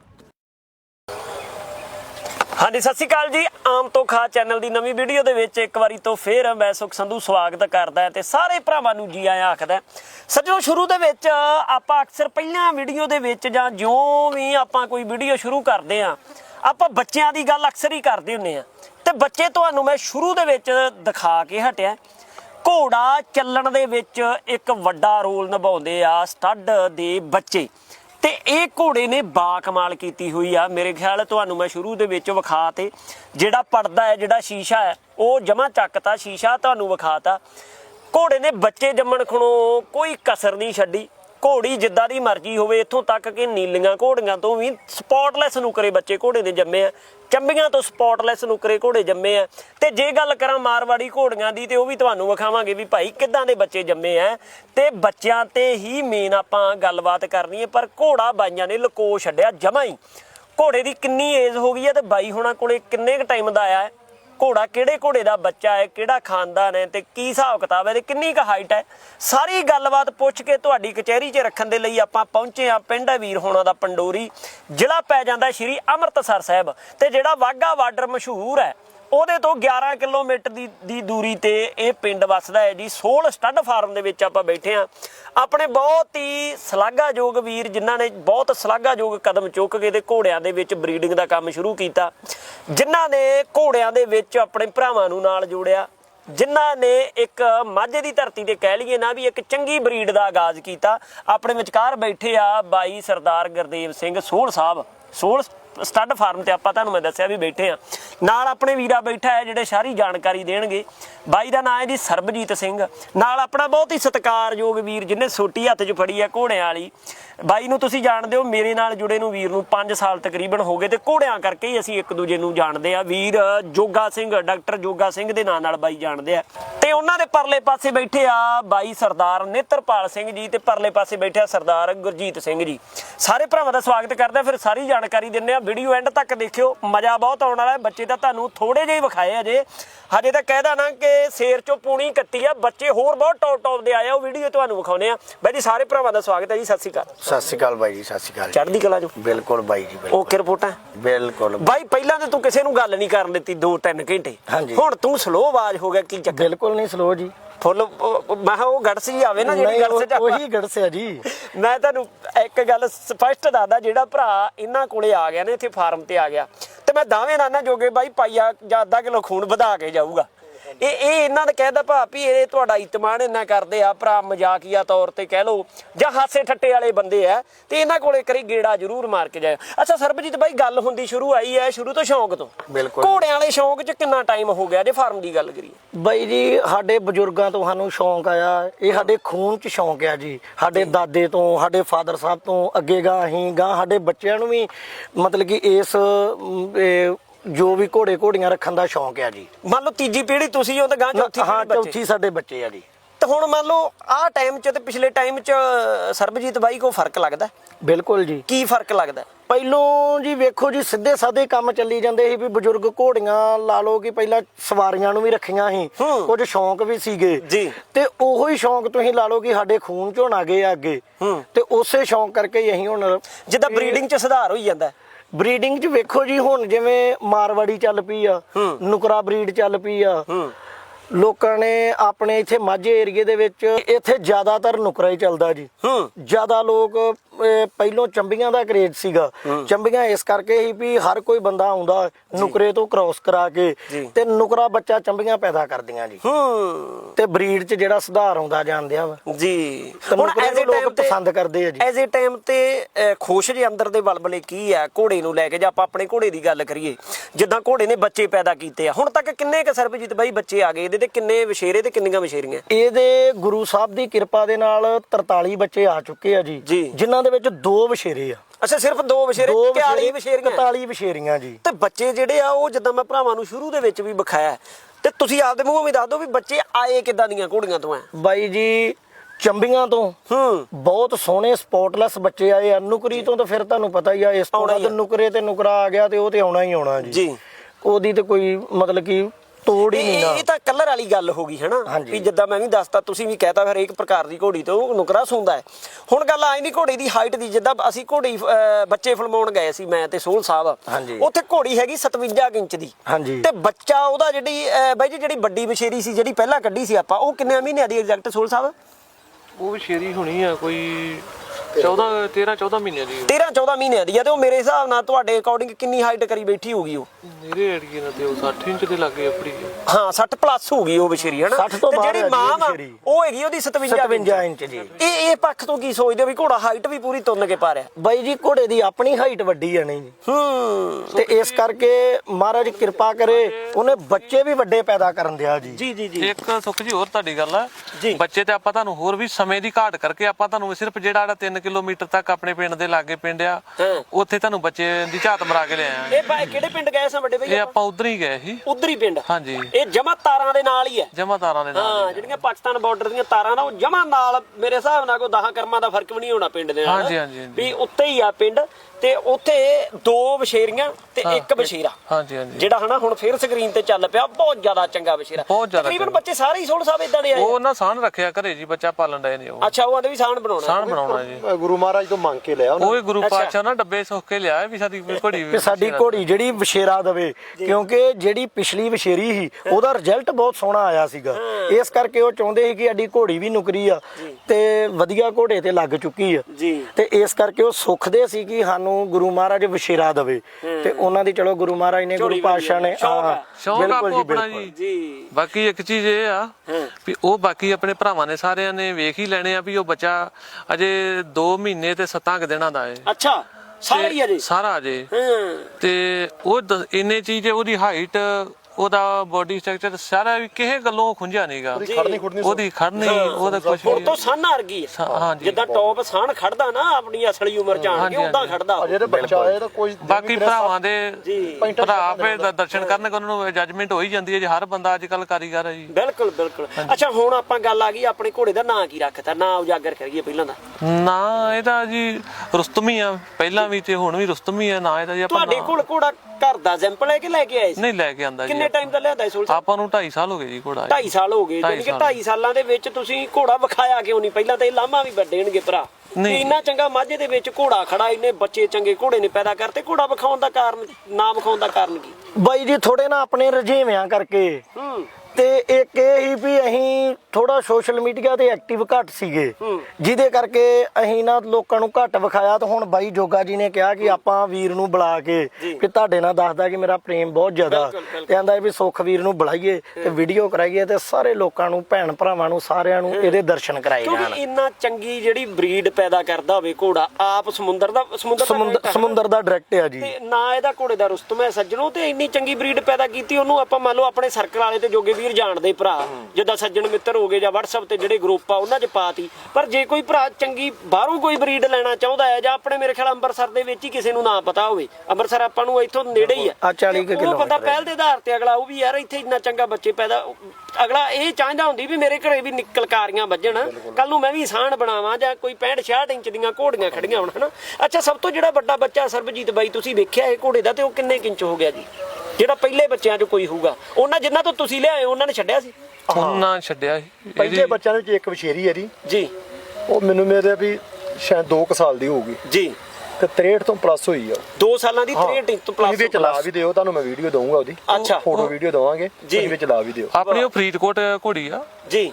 ਹਾਂਜੀ, ਸਤਿ ਸ਼੍ਰੀ ਅਕਾਲ ਜੀ। ਆਮ ਤੋਂ ਖਾ ਚੈਨਲ ਦੀ ਨਵੀਂ ਵੀਡੀਓ ਦੇ ਵਿੱਚ ਇੱਕ ਵਾਰੀ ਤੋਂ ਫੇਰ ਮੈਂ ਸੁਖ ਸੰਧੂ ਸਵਾਗਤ ਕਰਦਾ ਤੇ ਸਾਰੇ ਭਰਾਵਾਂ ਨੂੰ ਜੀ ਆਇਆਂ ਆਖਦਾ ਸੱਜਣੋ, ਸ਼ੁਰੂ ਦੇ ਵਿੱਚ ਆਪਾਂ ਅਕਸਰ ਪਹਿਲਾਂ ਵੀਡੀਓ ਦੇ ਵਿੱਚ ਜਾਂ ਜਿਉਂ ਵੀ ਆਪਾਂ ਕੋਈ ਵੀਡੀਓ ਸ਼ੁਰੂ ਕਰਦੇ ਆ ਆਪਾਂ ਬੱਚਿਆਂ ਦੀ ਗੱਲ ਅਕਸਰ ਹੀ ਕਰਦੇ ਹੁੰਨੇ ਆ ਤੇ ਬੱਚੇ ਤੁਹਾਨੂੰ ਮੈਂ ਸ਼ੁਰੂ ਦੇ ਵਿੱਚ ਦਿਖਾ ਕੇ ਹਟਿਆ। ਘੋੜਾ ਚੱਲਣ ਦੇ ਵਿੱਚ ਇੱਕ ਵੱਡਾ ਰੋਲ ਨਿਭਾਉਂਦੇ ਆ ਸਟੱਡ ਦੇ ਬੱਚੇ। ਤੇ ਇਹ ਘੋੜੇ ਨੇ ਬਾ ਕਮਾਲ ਕੀਤੀ ਹੋਈ ਆ। ਮੇਰੇ ਖਿਆਲ ਤੁਹਾਨੂੰ ਮੈਂ ਸ਼ੁਰੂ ਦੇ ਵਿੱਚ ਵਿਖਾ ਤੇ ਜਿਹੜਾ ਪਰਦਾ ਹੈ, ਜਿਹੜਾ ਸ਼ੀਸ਼ਾ ਹੈ, ਉਹ ਜਮਾ ਚੱਕਤਾ। ਸ਼ੀਸ਼ਾ ਤੁਹਾਨੂੰ ਵਿਖਾਤਾ। ਘੋੜੇ ਨੇ ਬੱਚੇ ਜੰਮਣ ਖਣੋ ਕੋਈ ਕਸਰ ਨਹੀਂ ਛੱਡੀ। ਘੋੜੀ ਜਿੱਦਾਂ ਦੀ ਮਰਜ਼ੀ ਹੋਵੇ, ਇੱਥੋਂ ਤੱਕ ਕਿ ਨੀਲੀਆਂ ਘੋੜੀਆਂ ਤੋਂ ਵੀ ਸਪੌਟਲੈਸ ਨੁਕਰੇ ਬੱਚੇ ਘੋੜੇ ਦੇ ਜੰਮੇ ਆ। ਚੰਬੀਆਂ ਤੋਂ ਸਪੌਟਲੈਸ ਨੁਕਰੇ ਘੋੜੇ ਜੰਮੇ ਆ। ਤੇ ਜੇ ਗੱਲ ਕਰਾਂ ਮਾਰਵਾੜੀ ਘੋੜੀਆਂ ਦੀ, ਤੇ ਉਹ ਵੀ ਤੁਹਾਨੂੰ ਵਿਖਾਵਾਂਗੇ ਵੀ ਭਾਈ ਕਿੱਦਾਂ ਦੇ ਬੱਚੇ ਜੰਮੇ ਆ। ਤੇ ਬੱਚਿਆਂ ਤੇ ਹੀ ਮੇਨ ਆਪਾਂ ਗੱਲਬਾਤ ਕਰਨੀ ਹੈ ਪਰ ਘੋੜਾ ਬਾਈਆਂ ਨੇ ਲਕੋ ਛੱਡਿਆ ਜਮਾ ਹੀ। ਘੋੜੇ ਦੀ ਕਿੰਨੀ ਏਜ ਹੋ ਗਈ ਹੈ ਤੇ ਬਾਈ ਹੋਣਾ ਕੋਲੇ ਕਿੰਨੇ ਕ ਟਾਈਮ ਦਾ ਆਇਆ? ਹੈ ਘੋੜਾ ਕਿਹੜੇ ਘੋੜੇ ਦਾ ਬੱਚਾ ਹੈ, ਕਿਹੜਾ ਖਾਨਦਾਨ ਹੈ ਤੇ ਕੀ ਹਿਸਾਬ ਕਿਤਾਬ ਹੈ ਤੇ ਕਿੰਨੀ ਕੁ ਹਾਈਟ ਹੈ, ਸਾਰੀ ਗੱਲਬਾਤ ਪੁੱਛ ਕੇ ਤੁਹਾਡੀ ਕਚਹਿਰੀ 'ਚ ਰੱਖਣ ਦੇ ਲਈ ਆਪਾਂ ਪਹੁੰਚੇ ਆ ਪਿੰਡ ਵੀਰ ਹੋਣਾ ਦਾ ਪੰਡੋਰੀ, ਜ਼ਿਲ੍ਹਾ ਪੈ ਜਾਂਦਾ ਸ਼੍ਰੀ ਅੰਮ੍ਰਿਤਸਰ ਸਾਹਿਬ ਤੇ ਜਿਹੜਾ ਵਾਗਾ ਬਾਰਡਰ ਮਸ਼ਹੂਰ ਹੈ ਉਹਦੇ ਤੋਂ 11 ਕਿਲੋਮੀਟਰ ਦੀ ਦੀ ਦੂਰੀ ਤੇ ਇਹ ਪਿੰਡ ਵੱਸਦਾ ਹੈ ਜੀ। ਸੋਲ ਸਟੱਡ ਫਾਰਮ ਦੇ ਵਿੱਚ ਆਪਾਂ ਬੈਠੇ ਆ ਆਪਣੇ ਬਹੁਤ ਹੀ ਸ਼ਲਾਘਾਯੋਗ ਵੀਰ ਜਿਨ੍ਹਾਂ ਨੇ ਬਹੁਤ ਸ਼ਲਾਘਾਯੋਗ ਕਦਮ ਚੁੱਕ ਕੇ ਤੇ ਘੋੜਿਆਂ ਦੇ ਵਿੱਚ ਬਰੀਡਿੰਗ ਦਾ ਕੰਮ ਸ਼ੁਰੂ ਕੀਤਾ। ਜਿਨ੍ਹਾਂ ਨੇ ਘੋੜਿਆਂ ਦੇ ਵਿੱਚ ਆਪਣੇ ਭਰਾਵਾਂ ਨੂੰ ਨਾਲ ਜੋੜਿਆ। ਜਿਨ੍ਹਾਂ ਨੇ ਇੱਕ ਮਾਝੇ ਦੀ ਧਰਤੀ ਤੇ ਕਹਿ ਲਈਏ ਨਾ ਵੀ ਇੱਕ ਚੰਗੀ ਬਰੀਡ ਦਾ ਆਗਾਜ਼ ਕੀਤਾ। ਆਪਣੇ ਵਿਚਕਾਰ ਬੈਠੇ ਆ ਬਾਈ ਸਰਦਾਰ ਗੁਰਦੇਵ ਸਿੰਘ ਸੋਹਲ ਸਾਹਿਬ। ਸੋਹਲ ਸਟੱਡ ਫਾਰਮ ਤੇ ਆਪਾਂ ਤੁਹਾਨੂੰ ਮੈਂ ਦੱਸਿਆ ਵੀ ਬੈਠੇ ਆ। ਨਾਲ ਆਪਣੇ ਵੀਰਾ ਬੈਠਾ ਹੈ ਜਿਹੜੇ ਸਾਰੀ ਜਾਣਕਾਰੀ ਦੇਣਗੇ। ਬਾਈ ਦਾ ਨਾਮ ਹੈ ਜੀ ਸਰਬਜੀਤ ਸਿੰਘ। ਨਾਲ ਆਪਣਾ ਬਹੁਤ ਹੀ ਸਤਿਕਾਰਯੋਗ ਵੀਰ ਜਿਹਨੇ ਸੋਟੀ ਹੱਥ 'ਚ ਫੜੀ ਹੈ ਘੋੜਿਆਂ ਵਾਲੀ। ਬਾਈ ਨੂੰ ਤੁਸੀਂ ਜਾਣਦੇ ਹੋ, ਮੇਰੇ ਨਾਲ ਜੁੜੇ ਨੂੰ ਵੀਰ ਨੂੰ 5 ਸਾਲ ਤਕਰੀਬਨ ਹੋ ਗਏ ਤੇ ਘੋੜਿਆਂ ਕਰਕੇ ਹੀ ਅਸੀਂ ਇੱਕ ਦੂਜੇ ਨੂੰ ਜਾਣਦੇ ਆ ਵੀਰ ਜੋਗਾ ਸਿੰਘ, ਡਾਕਟਰ ਜੋਗਾ ਸਿੰਘ ਦੇ ਨਾਂ ਨਾਲ ਬਾਈ ਜਾਣਦੇ ਆ। ਤੇ ਉਹਨਾਂ ਦੇ ਪਰਲੇ ਪਾਸੇ ਬੈਠੇ ਆ ਬਾਈ ਸਰਦਾਰ ਨੇਤਰਪਾਲ ਸਿੰਘ ਜੀ ਤੇ ਪਰਲੇ ਪਾਸੇ ਬੈਠੇ ਆ ਸਰਦਾਰ ਗੁਰਜੀਤ ਸਿੰਘ ਜੀ। ਸਾਰੇ ਭਰਾਵਾਂ ਦਾ ਸਵਾਗਤ ਕਰਦਾ ਫਿਰ ਸਾਰੀ ਜਾਣਕਾਰੀ ਦਿੰਦੇ ਆ। ਵੀਡੀਓ ਐਂਡ ਤੱਕ ਦੇਖਿਓ, ਮਜ਼ਾ ਬਹੁਤ ਆਉਣ ਵਾਲਾ ਹੈ। ਬੱਚੇ ਤਾਂ ਤੁਹਾਨੂੰ ਥੋੜੇ ਜਿਹੇ ਵਿਖਾਏ ਅਜੇ ਹਜੇ ਤਾਂ ਕਹਿਦਾ ਨਾ ਕਿ ਸ਼ੇਰ ਚੋਂ ਪੂਣੀ ਕੱਤੀ ਆ, ਬੱਚੇ ਹੋਰ ਬਹੁਤ ਟੌਪ ਟੌਪ ਦੇ ਆਏ ਆ, ਉਹ ਵੀਡੀਓ ਤੁਹਾਨੂੰ ਵਿਖਾਉਨੇ ਆ। ਬਾਈ ਜੀ, ਸਾਰੇ ਭਰਾਵਾਂ ਦਾ ਸਵਾਗਤ ਹੈ ਜੀ, ਸਤਿ ਸ਼੍ਰੀ ਅਕਾਲ। ਸਤਿ ਸ਼੍ਰੀ ਅਕਾਲ ਬਾਈ ਜੀ ਸਤਿ ਸ਼੍ਰੀ ਅਕਾਲ ਚੜ੍ਹਦੀ ਕਲਾ ਜੋ? ਬਿਲਕੁਲ ਬਾਈ ਜੀ ਬਿਲਕੁਲ। ਓਕੇ ਰਿਪੋਰਟਾਂ ਬਿਲਕੁਲ। ਬਾਈ ਪਹਿਲਾਂ ਤੇ ਤੂੰ ਕਿਸੇ ਨੂੰ ਗੱਲ ਨਹੀਂ ਕਰਨ ਦਿੱਤੀ 2-3 ਘੰਟੇ। ਹਾਂਜੀ। ਹੁਣ ਤੂੰ ਸਲੋ ਆਵਾਜ਼ ਹੋ ਗਿਆ ਕੀ ਚੱਕਰ? ਬਿਲਕੁਲ ਨਹੀਂ ਸਲੋ ਜੀ। ਫੁੱਲ ਉਹ- ਮੈਂ ਕਿਹਾ ਉਹ ਗੜਸ ਆਵੇ ਨਾ ਜਿਹੜੀ ਨਹੀਂ ਗੜਸ ਚ ਉਹ- ਉਹੀ ਗੜਸਿਆ ਜੀ। *laughs* ਮੈਂ ਤੁਹਾਨੂੰ ਇੱਕ ਗੱਲ ਸਪਸ਼ਟ ਦੱਸਦਾ ਜਿਹੜਾ ਭਰਾ ਇਹਨਾਂ ਕੋਲੇ ਆ ਗਿਆ ਨੇ ਇੱਥੇ ਫਾਰਮ ਤੇ ਆ ਗਿਆ। ਤੇ ਮੈਂ ਦਾਅਵੇ ਨਾਲ ਨਾ ਜੋਗੇ ਬਾਈ ਪਾਈਆ ਜਾਂ ਅੱਧਾ ਕਿਲੋ ਖੂਨ ਵਧਾ ਕੇ ਜਾਊਗਾ। ਇਹ ਇਹ ਇਹਨਾਂ ਦਾ ਕਹਿਦਾ ਭਾ ਵੀ ਇਹ ਤੁਹਾਡਾ ਇਤਮਾਨ ਇੰਨਾ ਕਰਦੇ ਆ ਭਰਾ ਮਜ਼ਾਕੀਆ ਤੌਰ ਤੇ ਕਹਿ ਲਓ ਜਾਂ ਹਾਸੇ ਠੱਟੇ ਵਾਲੇ ਬੰਦੇ ਆ ਤੇ ਇਹਨਾਂ ਕੋਲੇ ਕਰੀ ਗੇੜਾ ਜ਼ਰੂਰ ਮਾਰ ਕੇ ਜਾਏ ਅੱਛਾ ਸਰਬਜੀਤ ਬਾਈ ਗੱਲ ਹੁੰਦੀ ਸ਼ੁਰੂ ਆਈ ਹੈ ਸ਼ੁਰੂ ਤੋਂ ਸ਼ੌਂਕ ਤੋਂ? ਬਿਲਕੁਲ। ਘੋੜਿਆਂ ਵਾਲੇ ਸ਼ੌਂਕ 'ਚ ਕਿੰਨਾ ਟਾਈਮ ਹੋ ਗਿਆ ਜੇ ਫਾਰਮ ਦੀ ਗੱਲ ਕਰੀਏ? ਬਾਈ ਜੀ ਸਾਡੇ ਬਜ਼ੁਰਗਾਂ ਤੋਂ ਸਾਨੂੰ ਸ਼ੌਂਕ ਆਇਆ ਇਹ ਸਾਡੇ ਖੂਨ ਚ ਸ਼ੌਂਕ ਆ ਜੀ। ਸਾਡੇ ਦਾਦੇ ਤੋਂ ਸਾਡੇ ਫਾਦਰ ਸਾਹਿਬ ਤੋਂ ਅੱਗੇ ਗਾਂ ਅਸੀਂ ਗਾਂ ਸਾਡੇ ਬੱਚਿਆਂ ਨੂੰ ਵੀ ਮਤਲਬ ਕਿ ਇਸ ਜੋ ਵੀ ਘੋੜੇ ਘੋੜੀਆਂ ਰੱਖਣ ਦਾ ਸ਼ੌਂਕ ਆ ਜੀ। ਮੰਨ ਲਓ ਤੀਜੀ ਪੀੜ੍ਹੀ ਤੁਸੀਂ ਹੋ ਤਾਂ ਗਾਂ ਚੌਥੀ ਹਾਂ ਪੀੜ੍ਹੀ ਬੱਚੇ। ਚੌਥੀ ਸਾਡੇ ਬੱਚੇ ਆ ਜੀ। ਤੇ ਹੁਣ ਮੰਨ ਲਓ ਆਹ ਟਾਈਮ 'ਚ ਤੇ ਪਿਛਲੇ ਟਾਈਮ 'ਚ ਸਰਬਜੀਤ ਬਾਈ ਕੋ ਫ਼ਰਕ ਲੱਗਦਾ? ਬਿਲਕੁਲ ਜੀ। ਕੀ ਫ਼ਰਕ ਲੱਗਦਾ? ਪਹਿਲੋਂ ਜੀ ਵੇਖੋ ਜੀ ਸਿੱਧੇ ਸਾਦੇ ਕੰਮ ਚੱਲੀ ਜਾਂਦੇ ਸੀ ਵੀ ਬਜ਼ੁਰਗ ਘੋੜੀਆਂ ਲਾ ਲਓ ਕਿ ਪਹਿਲਾਂ ਸਵਾਰੀਆਂ ਨੂੰ ਵੀ ਰੱਖੀਆਂ ਸੀ। ਹੂੰ। ਕੁਝ ਸ਼ੌਂਕ ਵੀ ਸੀਗੇ। ਜੀ। ਤੇ ਉਹੋ ਹੀ ਸ਼ੌਂਕ ਤੁਸੀਂ ਲਾ ਲਓ ਕਿ ਸਾਡੇ ਖੂਨ ਚੋਂ ਆ ਗਏ ਆ ਅੱਗੇ। ਹੂੰ। ਤੇ ਉਸੇ ਸ਼ੌਂਕ ਕਰਕੇ ਹੀ ਅਸੀਂ ਹੁਣ ਜਿੱਦਾਂ ਬਰੀਡਿੰਗ 'ਚ ਸੁਧਾਰ ਹੋਈ ਜਾਂਦਾ। ਬਰੀਡਿੰਗ 'ਚ ਵੇਖੋ ਜੀ ਹੁਣ ਜਿਵੇਂ ਮਾਰਵਾੜੀ ਚੱਲ ਪਈ ਆ। ਨੁਕਰਾ ਬਰੀਡ ਚੱਲ ਪਈ ਆ। ਲੋਕਾਂ ਨੇ ਆਪਣੇ ਇੱਥੇ ਮਾਝੇ ਏਰੀਏ ਦੇ ਵਿੱਚ ਇੱਥੇ ਜ਼ਿਆਦਾਤਰ ਨੁਕਰਾ ਹੀ ਚੱਲਦਾ ਜੀ। ਜ਼ਿਆਦਾ ਲੋਕ ਪਹਿਲੋਂ ਚੰਬੀਆਂ ਦਾ ਕਰੇਜ ਸੀਗਾ। ਚੰਬੀਆਂ ਇਸ ਕਰਕੇ ਹੀ ਵੀ ਹਰ ਕੋਈ ਬੰਦਾ ਆਉਂਦਾ ਨੁਕਰੇ ਤੋਂ ਕ੍ਰਾਸ ਕਰਾ ਕੇ। ਤੇ ਨੁਕਰਾ ਬੱਚਾ ਚੰਬੀਆਂ ਪੈਦਾ ਕਰਦੀਆਂ ਜੀ। ਹੂੰ। ਤੇ ਬਰੀਡ 'ਚ ਜਿਹੜਾ ਸੁਧਾਰ ਆਉਂਦਾ ਜਾਂਦਿਆ ਵਾ। ਜੀ। ਹੁਣ ਏ ਲੋਕ ਪਸੰਦ ਕਰਦੇ ਆ ਜੀ। ਏ ਟਾਈਮ ਤੇ ਖੁਸ਼ ਜੇ ਅੰਦਰ ਦੇ ਬਲਬਲੇ ਕੀ ਆ ਘੋੜੇ ਨੂੰ ਲੈ ਕੇ ਜੇ ਆਪਾਂ ਆਪਣੇ ਘੋੜੇ ਦੀ ਗੱਲ ਕਰੀਏ ਜਿੱਦਾਂ ਘੋੜੇ ਨੇ ਬੱਚੇ ਪੈਦਾ ਕੀਤੇ ਆ। ਹੁਣ ਤੱਕ ਕਿੰਨੇ ਕ ਸਰਬਜੀਤ ਬਾਈ ਬੱਚੇ ਆ ਗਏ? ਇਹਦੇ ਤੇ ਕਿੰਨੇ ਵਿਸ਼ੇਰੇ ਤੇ ਕਿੰਨੀਆਂ ਵਿਸ਼ੇਰੀਆਂ? ਇਹਦੇ ਗੁਰੂ ਸਾਹਿਬ ਦੀ ਕਿਰਪਾ ਦੇ ਨਾਲ 43 ਬੱਚੇ ਆ ਚੁੱਕੇ ਆ ਜੀ। ਜੀ। ਜਿਨ੍ਹਾਂ ਦੇ ਵਿੱਚ ਦੋ ਵਿਸ਼ੇਰੇ ਆ। ਅੱਛਾ ਸਿਰਫ ਦੋ ਵਿਸ਼ੇਰੇ ਦੋ 40 ਵਿਸ਼ੇਰੀਆਂ 41 ਵਿਸ਼ੇਰੀਆਂ ਜੀ। ਤੇ ਬੱਚੇ ਜਿਹੜੇ ਆ ਉਹ ਜਿੱਦਾਂ ਮੈਂ ਭਰਾਵਾਂ ਨੂੰ ਸ਼ੁਰੂ ਦੇ ਵਿੱਚ ਵੀ ਵਿਖਾਇਆ ਤੇ ਤੁਸੀਂ ਆਪਦੇ ਮੂੰਹੋਂ ਵੀ ਦੱਸ ਦਿਓ ਵੀ ਬੱਚੇ ਆਏ ਕਿੱਦਾਂ ਦੀਆਂ ਘੋੜੀਆਂ ਤੋਂ ਆ ਬਾਈ ਜੀ ਚੰਬੀਆਂ ਤੋਂ। ਹੂੰ। ਬਹੁਤ ਸੋਹਣੇ ਸਪੌਟਲੈਸ ਬੱਚੇ ਆਏ ਆ। ਨੁਕਰੀ ਤੋਂ ਤਾਂ ਫਿਰ ਤੁਹਾਨੂੰ ਪਤਾ ਹੀ ਆ ਇਸ ਤੋਂ ਬਾਅਦ। ਨੁਕਰੇ ਤੇ ਨੁਕਰਾ ਆ ਗਿਆ ਤੇ ਉਹ ਤੇ ਆਉਣਾ ਹੀ ਆਉਣਾ ਜੀ। ਜੀ। ਉਹਦੀ ਤੇ ਕੋਈ ਮਤਲਬ ਕਿ ਤੋੜ ਹੀ ਨਹੀਂ ਨਾ। ਇਹ ਤਾਂ ਕਲਰ ਵਾਲੀ ਗੱਲ ਹੋ ਗਈ ਹੈ ਨਾ ਹਾਂਜੀ। ਵੀ ਜਿੱਦਾਂ ਮੈਂ ਵੀ ਦੱਸਤਾ ਤੁਸੀਂ ਵੀ ਕਹਿਤਾ ਫਿਰ ਇੱਕ ਪ੍ਰਕਾਰ ਦੀ ਘੋੜੀ ਤੋਂ ਉਹ ਨੁਕਰਾ ਸੁੰਦਾ ਹੈ। ਹੁਣ ਗੱਲ ਆਈ ਨਹੀਂ ਘੋੜੀ ਦੀ ਹਾਈਟ ਦੀ ਜਿੱਦਾਂ ਅਸੀਂ ਘੋੜੀ ਬੱਚੇ ਫਿਲਮਾਉਣ ਗਏ ਸੀ ਮੈਂ ਤੇ ਸੋਹਲ ਸਾਹਿਬ। ਉੱਥੇ ਘੋੜੀ ਹੈਗੀ 57 ਇੰਚ ਦੀ। ਤੇ ਬੱਚਾ ਉਹਦਾ ਜਿਹੜੀ ਬਾਈ ਜੀ ਜਿਹੜੀ ਵੱਡੀ ਬਸ਼ੇਰੀ ਸੀ ਜਿਹੜੀ ਪਹਿਲਾਂ ਕੱਢੀ ਸੀ ਆਪਾਂ ਉਹ ਕਿੰਨੇ ਮਹੀਨਿਆਂ ਦੀ ਐਗਜ਼ੈਕਟ ਸੋਹਲ ਸਾਹਿਬ? ਉਹ ਵੀ ਸ਼ੇਰੀ ਹੋਣੀ ਆ ਕੋਈ 14 13 14 ਮਹੀਨਿਆਂ ਦੀ। 13 14 ਮਹੀਨਿਆਂ ਦੀ ਆ ਤੇ ਉਹ ਮੇਰੇ ਹਿਸਾਬ ਨਾਲ ਤੁਹਾਡੇ ਅਕੋਰਡਿੰਗ ਕਿੰਨੀ ਹਾਈਟ ਕਰੀ ਬੈਠੀ ਹੋਗੀ ਉਹ? ਮੇਰੇ ਏਰੀਏ ਨਾਲ ਤੇ ਉਹ 60 ਇੰਚ ਦੇ ਲਾਗੇ ਆਪੜੀ ਹਾਂ 60 ਪਲੱਸ ਹੋਗੀ ਉਹ ਬਸ਼ੇਰੀ ਹੈ ਨਾ 60 ਤੋਂ ਜਿਹੜੀ ਮਾਂ ਉਹ ਵਾ। ਉਹ ਹੈਗੀ ਉਹਦੀ 57 57 ਇੰਚ ਜੀ। ਇਹ ਇਹ ਪੱਖ ਤੋਂ ਕੀ ਸੋਚਦੇ ਹੋ ਵੀ ਘੋੜਾ ਹਾਈਟ ਵੀ ਪੂਰੀ ਤੁਰਨ ਕੇ ਪਾ ਰਿਹਾ? ਬਾਈ ਜੀ ਘੋੜੇ ਦੀ ਆਪਣੀ ਹਾਈਟ ਵੱਡੀ ਆ ਨਹੀਂ ਜੀ। ਹੂੰ। ਤੇ ਇਸ ਕਰਕੇ ਮਹਾਰਾਜ ਕਿਰਪਾ ਕਰੇ ਉਹਨੇ ਬੱਚੇ ਵੀ ਵੱਡੇ ਪੈਦਾ ਕਰਨ ਦਿਆ ਜੀ। ਜੀ ਜੀ ਜੀ। ਇੱਕ ਸੁੱਖ ਜੀ ਹੋਰ ਤੁਹਾਡੀ ਗੱਲ ਆ। ਜੀ। ਬੱਚੇ ਤੇ ਆਪਾਂ ਤੁਹਾਨੂੰ ਹੋਰ ਵੀ ਸਮੇਂ ਦੀ ਘਾਟ ਕਰਕੇ ਆਪਾਂ ਤੁਹਾਨੂੰ ਸਿਰਫ ਜਿਹੜਾ ਜਿਹੜਾ 3 ਕਿਲੋਮੀਟਰ ਤੱਕ ਆਪਣੇ ਪਿੰਡ ਦੇ ਲਾਗੇ ਪਿੰਡ ਆ। ਹਾਂ। ਉੱਥੇ ਤੁਹਾਨੂੰ ਬੱਚੇ ਦੀ ਝਾਤ ਮਰਾ ਕੇ ਲਿਆਇਆ। ਇਹ ਭਾਈ ਕਿਹੜੇ ਪਿੰਡ ਗਏ ਸਾਂ ਵੱਡੇ ਬਈ ਇਹ ਆਪਾਂ? ਉਧਰ ਹੀ ਗਏ ਸੀ। ਉਧਰੀ ਪਿੰਡ। ਹਾਂਜੀ। ਇਹ ਜਮਾ ਤਾਰਾਂ ਦੇ ਨਾਲ ਹੀ ਹੈ। ਜਮਾਤਾਰਾਂ ਦੇ ਨਾਲ ਹਾਂ ਜਿਹੜੀਆਂ ਪਾਕਿਸਤਾਨ ਬਾਰਡਰ ਦੀਆਂ ਤਾਰਾਂ ਨਾਲ ਉਹ ਜਮਾ ਨਾਲ ਮੇਰੇ ਹਿਸਾਬ ਨਾਲ ਕੋਈ 10 ਕਰਮਾਂ ਦਾ ਫ਼ਰਕ ਵੀ ਨਹੀਂ ਹੋਣਾ ਪਿੰਡ ਦੇ ਨਾਲ। ਹਾਂਜੀ, ਹਾਂਜੀ। ਵੀ ਉੱਤੇ ਹੀ ਆ ਪਿੰਡ। ਤੇ ਉੱਥੇ ਦੋ ਵਸ਼ੇਰੀਆਂ ਤੇ ਇੱਕ ਵਸ਼ੇਰਾ ਹਾਂਜੀ ਹਾਂਜੀ। ਜਿਹੜਾ ਹਨਾ ਹੁਣ ਫੇਰ ਸਕਰੀਨ ਤੇ ਚੱਲ ਪਿਆ ਬਹੁਤ ਜ਼ਿਆਦਾ ਚੰਗਾ ਵਸ਼ੇਰਾ ਬਹੁਤ ਜ਼ਿਆਦਾ ਤਕਰੀਬਨ। ਬੱਚੇ ਸਾਰੇ ਹੀ ਸੋਲ ਸਾਹਿਬ ਇਦਾਂ ਦੇ ਆਏ ਉਹ ਨਾ ਸਾਨ ਰੱਖਿਆ ਘਰੇ ਜੀ ਬੱਚਾ ਪਾਲਣ ਡਏ ਨੇ ਉਹ। ਅੱਛਾ ਉਹ ਆਂਦੇ ਵੀ ਸਾਨ ਬਣਾਉਣਾ। ਸਾਨ ਬਣਾਉਣਾ ਜੀ। ਗੁਰੂ ਮਹਾਰਾਜ ਤੋਂ ਮੰਗ ਕੇ ਲਿਆ ਉਹ ਵੀ ਗੁਰੂ। ਪਾਤਸ਼ਾਹ ਨਾ ਡੱਬੇ ਸੁੱਕ ਕੇ ਲਿਆ ਵੀ ਸਾਡੀ ਘੜੀ ਕਿ ਸਾਡੀ ਘੋੜੀ ਜਿਹੜੀ ਵਸ਼ੇਰਾ ਦਵੇ ਕਿਉਂਕਿ ਜਿਹੜੀ ਪਿਛਲੀ ਵਸ਼ੇਰੀ ਸੀ ਉਹਦਾ ਰਿਜ਼ਲਟ ਬਹੁਤ ਸੋਹਣਾ ਆਇਆ ਸੀਗਾ। ਇਸ ਕਰਕੇ ਉਹ ਚਾਹੁੰਦੇ ਸੀ ਕਿ ਸਾਡੀ ਘੋੜੀ ਵੀ ਨੁਕਰੀ ਆ ਤੇ ਵਧੀਆ ਘੋੜੇ ਤੇ ਲੱਗ ਚੁੱਕੀ ਆ। ਜੀ। ਤੇ ਇਸ ਕਰਕੇ ਉਹ ਸੁਖਦੇ ਸੀ ਕਿ ਸਾਨੂੰ ਗੁਰੂ ਮਹਾਰਾਜ ਵਸ਼ੇਰਾ ਦਵੇ। ਤੇ ਉਹਨਾਂ ਦੀ ਚਲੋ ਗੁਰੂ ਮਹਾਰਾਜ ਨੇ ਗੁਰੂ ਪਾਤਸ਼ਾਹ ਨੇ ਸ਼ੌਕ ਆਪੋ ਆਪਣਾ। ਜੀ। ਜੀ। ਬਾਕੀ ਇੱਕ ਚੀਜ਼ ਇਹ ਆ। ਵੀ ਉਹ ਬਾਕੀ ਆਪਣੇ ਭਰਾਵਾਂ ਨੇ ਸਾਰਿਆਂ ਨੇ ਵੇਖ ਹੀ ਲੈਣੇ ਆ ਵੀ ਉਹ ਬੱਚਾ ਅਜੇ 2 ਮਹੀਨੇ ਤੇ 7 ਕੁ ਦਿਨਾਂ ਦਾ ਹੈ ਅੱਛਾ ਸਾਰਾ ਹੀ ਅਜੇ ਸਾਰਾ ਅਜੇ। ਹਾਂ। ਤੇ ਉਹ ਇੰਨੇ ਚੀਜ਼ ਉਹਦੀ ਹਾਈਟ ਉਹਦਾ ਬੋਡੀ ਸਟਰਕਚਰ ਸਾਰਾ ਵੀ ਕਿਸੇ ਗੱਲੋਂ ਖੁੰਝਿਆ ਨਹੀਂਗਾ। ਉਹਦੀ ਖੜਨੀ ਖੁੜਨੀ ਉਹਦੀ ਖੜਨੀ ਉਹਦਾ ਕੁਝ ਹੁਣ ਤੋਂ ਸਨ ਅਰਗੀ ਸਾ- ਹਾਂਜੀ। ਜਿੱਦਾਂ ਟੌਪ ਸਾਨ ਖੜਦਾ ਨਾ ਆਪਣੀ ਅਸਲੀ ਉਮਰ ਜਾਣ ਕੇ ਉਦਾਂ। ਖੜਦਾ। ਉਹ। ਤਾਂ ਬੱਚਾ ਆਇਆ ਤਾਂ ਕੋਈ ਬਾਕੀ ਭਰਾਵਾਂ ਦੇ ਜੀ। ਭਰਾ ਆਪੇ ਦ- ਦਰਸ਼ਨ ਕਰਨਗੇ ਉਹਨਾਂ ਨੂੰ ਜੱਜਮੈਂਟ ਹੋ ਹੀ ਜਾਂਦੀ ਹੈ ਜੀ ਹਰ ਬੰਦਾ ਅੱਜ ਕੱਲ ਕਾਰੀਗਰ ਹੈ ਜੀ। ਬਿਲਕੁਲ ਬਿਲਕੁਲ। ਅੱਛਾ ਹੁਣ ਆਪਾਂ ਗੱਲ ਆ ਗਈ ਆਪਣੇ ਘੋੜੇ ਦਾ ਨਾਂ ਕੀ ਰੱਖਤਾ? ਨਾਂ ਉਜਾਗਰ ਕਰੀਏ ਪਹਿਲਾਂ ਦਾ। ਨਾ ਇਹਦਾ ਜੀ ਰੁਸਤਮੀ ਆ। ਪਹਿਲਾਂ ਵੀ ਤੇ ਹੁਣ ਵੀ ਰੁਸਤਮੀ ਆ। ਨਾ ਇਹਦਾ ਜੀ ਆਪਾਂ ਤੁਹਾਡੇ ਨਾਂ- ਕੋਲ ਘੋੜਾ ਘਰ ਦਾ ਸੈਂਪਲ ਹੈ ਕਿ ਲੈ ਕੇ ਆਏ ਸੀ? ਨਹੀਂ ਲੈ ਕੇ ਆਂਦਾ ਜੀ ਕਿੰਨੇ ਟਾਈਮ ਦਾ ਲਿਆਂਦਾ ਇਸ ਸੋਲ ਆਪਾਂ ਨੂੰ 2.5 ਸਾਲ ਹੋ ਗਏ ਜੀ ਘੋੜਾ 2.5 ਸਾਲ ਹੋ ਗਏ ਢਾਈ ਯਾਨੀ ਕਿ ਸਾਲ। 2.5 ਸਾਲਾਂ ਦੇ ਵਿੱਚ ਤੁਸੀਂ ਘੋੜਾ ਵਿਖਾਇਆ ਕਿਉਂ ਨਹੀਂ? ਪਹਿਲਾਂ ਤਾਂ ਇਹ ਲਾਮਾ ਵੀ ਵੱਡੇਣਗੇ ਭਰਾ। ਨਹੀਂ। ਇੰਨਾ ਚੰਗਾ ਮਾਝੇ ਦੇ ਵਿੱਚ ਘੋੜਾ ਖੜਾ ਇੰਨੇ ਬੱਚੇ ਚੰਗੇ ਘੋੜੇ ਨੇ ਪੈਦਾ ਕਰਤੇ ਘੋੜਾ ਵਿਖਾਉਣ ਦਾ ਕਾਰਨ ਨਾ ਵਿਖਾਉਣ ਦਾ ਕਾਰਨ ਕੀ? ਬਾਈ ਜੀ ਥੋੜੇ ਨਾ ਆਪਣੇ ਰੁਝੇਵਿਆਂ ਕਰਕੇ। ਹੂੰ। ਤੇ ਇੱਕ ਇਹ ਹੀ ਵੀ ਅਸੀਂ ਥੋੜਾ ਸੋਸ਼ਲ ਮੀਡੀਆ ਤੇ ਐਕਟਿਵ ਘੱਟ ਸੀਗੇ। ਜਿਹਦੇ ਕਰਕੇ ਅਸੀਂ ਨਾ ਲੋਕਾਂ ਨੂੰ ਘੱਟ ਵਿਖਾਇਆ ਤਾਂ ਹੁਣ ਬਾਈ ਜੋਗਾ ਜੀ ਨੇ ਕਿਹਾ ਕਿ ਆਪਾਂ ਵੀਰ ਨੂੰ ਬੁਲਾ ਕੇ। ਕਿ ਤੁਹਾਡੇ ਨਾਲ ਦੱਸਦਾ ਕਿ ਮੇਰਾ ਪ੍ਰੇਮ ਬਹੁਤ ਜ਼ਿਆਦਾ। ਤੇ ਆਂਦਾ ਵੀ ਸੁਖ ਵੀਰ ਨੂੰ ਬੁਲਾਈਏ ਤੇ ਵੀਡੀਓ ਕਰਾਈਏ ਤੇ ਸਾਰੇ ਲੋਕਾਂ ਨੂੰ ਭੈਣ ਭਰਾਵਾਂ ਨੂੰ ਸਾਰਿਆਂ ਨੂੰ ਇਹਦੇ ਦਰਸ਼ਨ ਕਰਾਏ ਜਾਣ। ਕਿਉਂਕਿ ਇੰਨਾ ਚੰਗੀ ਜਿਹੜੀ ਬਰੀਡ ਪੈਦਾ ਕਰਦਾ ਹੋਵੇ ਘੋੜਾ ਆਪ ਸਮੁੰਦਰ ਦਾ ਸਮੁੰਦਰ ਦਾ ਸਮੁੰਦਰ ਘੋੜਾ ਸਮੁੰਦਰ ਦਾ ਡਾਇਰੈਕਟ ਆ ਜੀ। ਤੇ ਨਾ ਇਹਦਾ ਘੋੜੇ ਦਾ ਰੁਸਤਮ ਹੈ ਸੱਜਣੋ ਤੇ ਇੰਨੀ ਚੰਗੀ ਬਰੀਡ ਪੈਦਾ ਕੀਤੀ ਉਹਨੂੰ ਆਪਾਂ ਮੰਨ ਲਓ ਆਪਣੇ ਸਰਕਲ ਵਾਲੇ ਤੇ ਜੋਗੇ ਵੀਰ ਜਾਣਦੇ ਭਰਾ। ਜਿੱਦਾਂ ਸੱਜਣ ਮਿੱਤਰ ਹੋ ਗਏ ਜਾਂ WhatsApp ਤੇ ਜਿਹੜੇ ਗਰੁੱਪ ਆ ਉਹਨਾਂ 'ਚ ਪਾਤੀ ਪਰ ਜੇ ਕੋਈ ਭਰਾ ਚੰਗੀ ਬਾਹਰੋਂ ਕੋਈ ਬਰੀਡ ਲੈਣਾ ਚਾਹੁੰਦਾ ਹੈ ਜਾਂ ਆਪਣੇ ਮੇਰੇ ਖਿਆਲ ਅੰਮ੍ਰਿਤਸਰ ਦੇ ਵਿੱਚ ਹੀ ਕਿਸੇ ਨੂੰ ਨਾ ਪਤਾ ਹੋਵੇ। ਅੰਮ੍ਰਿਤਸਰ ਆਪਾਂ ਨੂੰ ਇੱਥੋਂ ਨੇੜੇ ਹੀ ਆ ਆ 40 ਤੇ ਉਹ ਬੰਦਾ ਪਹਿਲ ਦੇ ਆਧਾਰ ਤੇ ਅਗਲਾ ਉਹ ਵੀ ਯਾਰ ਇੱਥੇ ਇੰਨਾ ਚੰਗਾ ਬੱਚੇ ਪੈਦਾ ਅਗਲਾ ਇਹ ਚਾਹੁੰਦਾ ਹੁੰਦੀ ਵੀ ਮੇਰੇ ਘਰੇ ਵੀ ਨਿਕਲਕਾਰੀਆਂ ਵੱਜਣ। ਕੱਲ ਨੂੰ ਮੈਂ ਵੀ ਇਨਸਾਨ ਬਣਾਵਾਂ ਜਾਂ ਕੋਈ 65 66 ਇੰਚ ਦੀਆਂ ਘੋੜੀਆਂ ਖੜੀਆਂ ਹੋਣ ਹਨਾ। ਅੱਛਾ ਸਭ ਤੋਂ ਜਿਹੜਾ ਵੱਡਾ ਬੱਚਾ ਸਰਬਜੀਤ ਬਾਈ ਤੁਸੀਂ ਵੇਖਿਆ ਇਹ ਘੋੜੇ ਦਾ ਤੇ ਉਹ ਕਿੰਨੇ ਕੁ ਇੰਚ ਹੋ ਗਿਆ ਜੀ? ਜਿਹੜਾ ਪਹਿਲੇ ਬੱਚਿਆਂ 'ਚ ਕੋਈ ਹੋਊਗਾ ਉਹਨਾਂ ਜਿੰਨਾ ਤੋਂ ਤੁਸੀਂ ਲਿਆਏ ਉਹਨਾਂ ਨੇ ਛੱਡਿਆ ਸੀ? ਉਹਨਾਂ ਛੱਡਿਆ ਸੀ। ਪਹਿਲੇ ਇਹਦੀ- ਬੱਚਿਆਂ ਦੇ ਵਿੱਚ ਇੱਕ ਵਛੇਰੀ ਹੈ ਜੀ। ਜੀ। ਉਹ ਮੈਨੂੰ ਮੇਰੇ ਵੀ ਸ਼ਾਇਦ 2 ਸਾਲ ਦੀ ਹੋਊਗੀ। ਜੀ। ਤੇ 63 ਤੋਂ ਪਲੱਸ ਹੋਈ ਆ। 2 ਸਾਲਾਂ ਦੀ 63 ਇੰਚ ਤੋਂ ਤੁਸੀਂ ਵਿੱਚ ਲਾ ਪਲੱਸ ਵੀ ਦਿਓ ਤੁਹਾਨੂੰ ਮੈਂ ਵੀਡੀਓ ਦਊਂਗਾ ਉਹਦੀ। ਅੱਛਾ। ਫੋਟੋ ਵੀਡੀਓ ਦਵਾਂਗੇ ਜੀ। ਤੁਸੀਂ ਵਿੱਚ ਲਾ ਵੀ ਦਿਓ। ਆਪਣੀ ਉਹ ਫਰੀਦਕੋਟ ਘੋੜੀ ਆ। ਜੀ।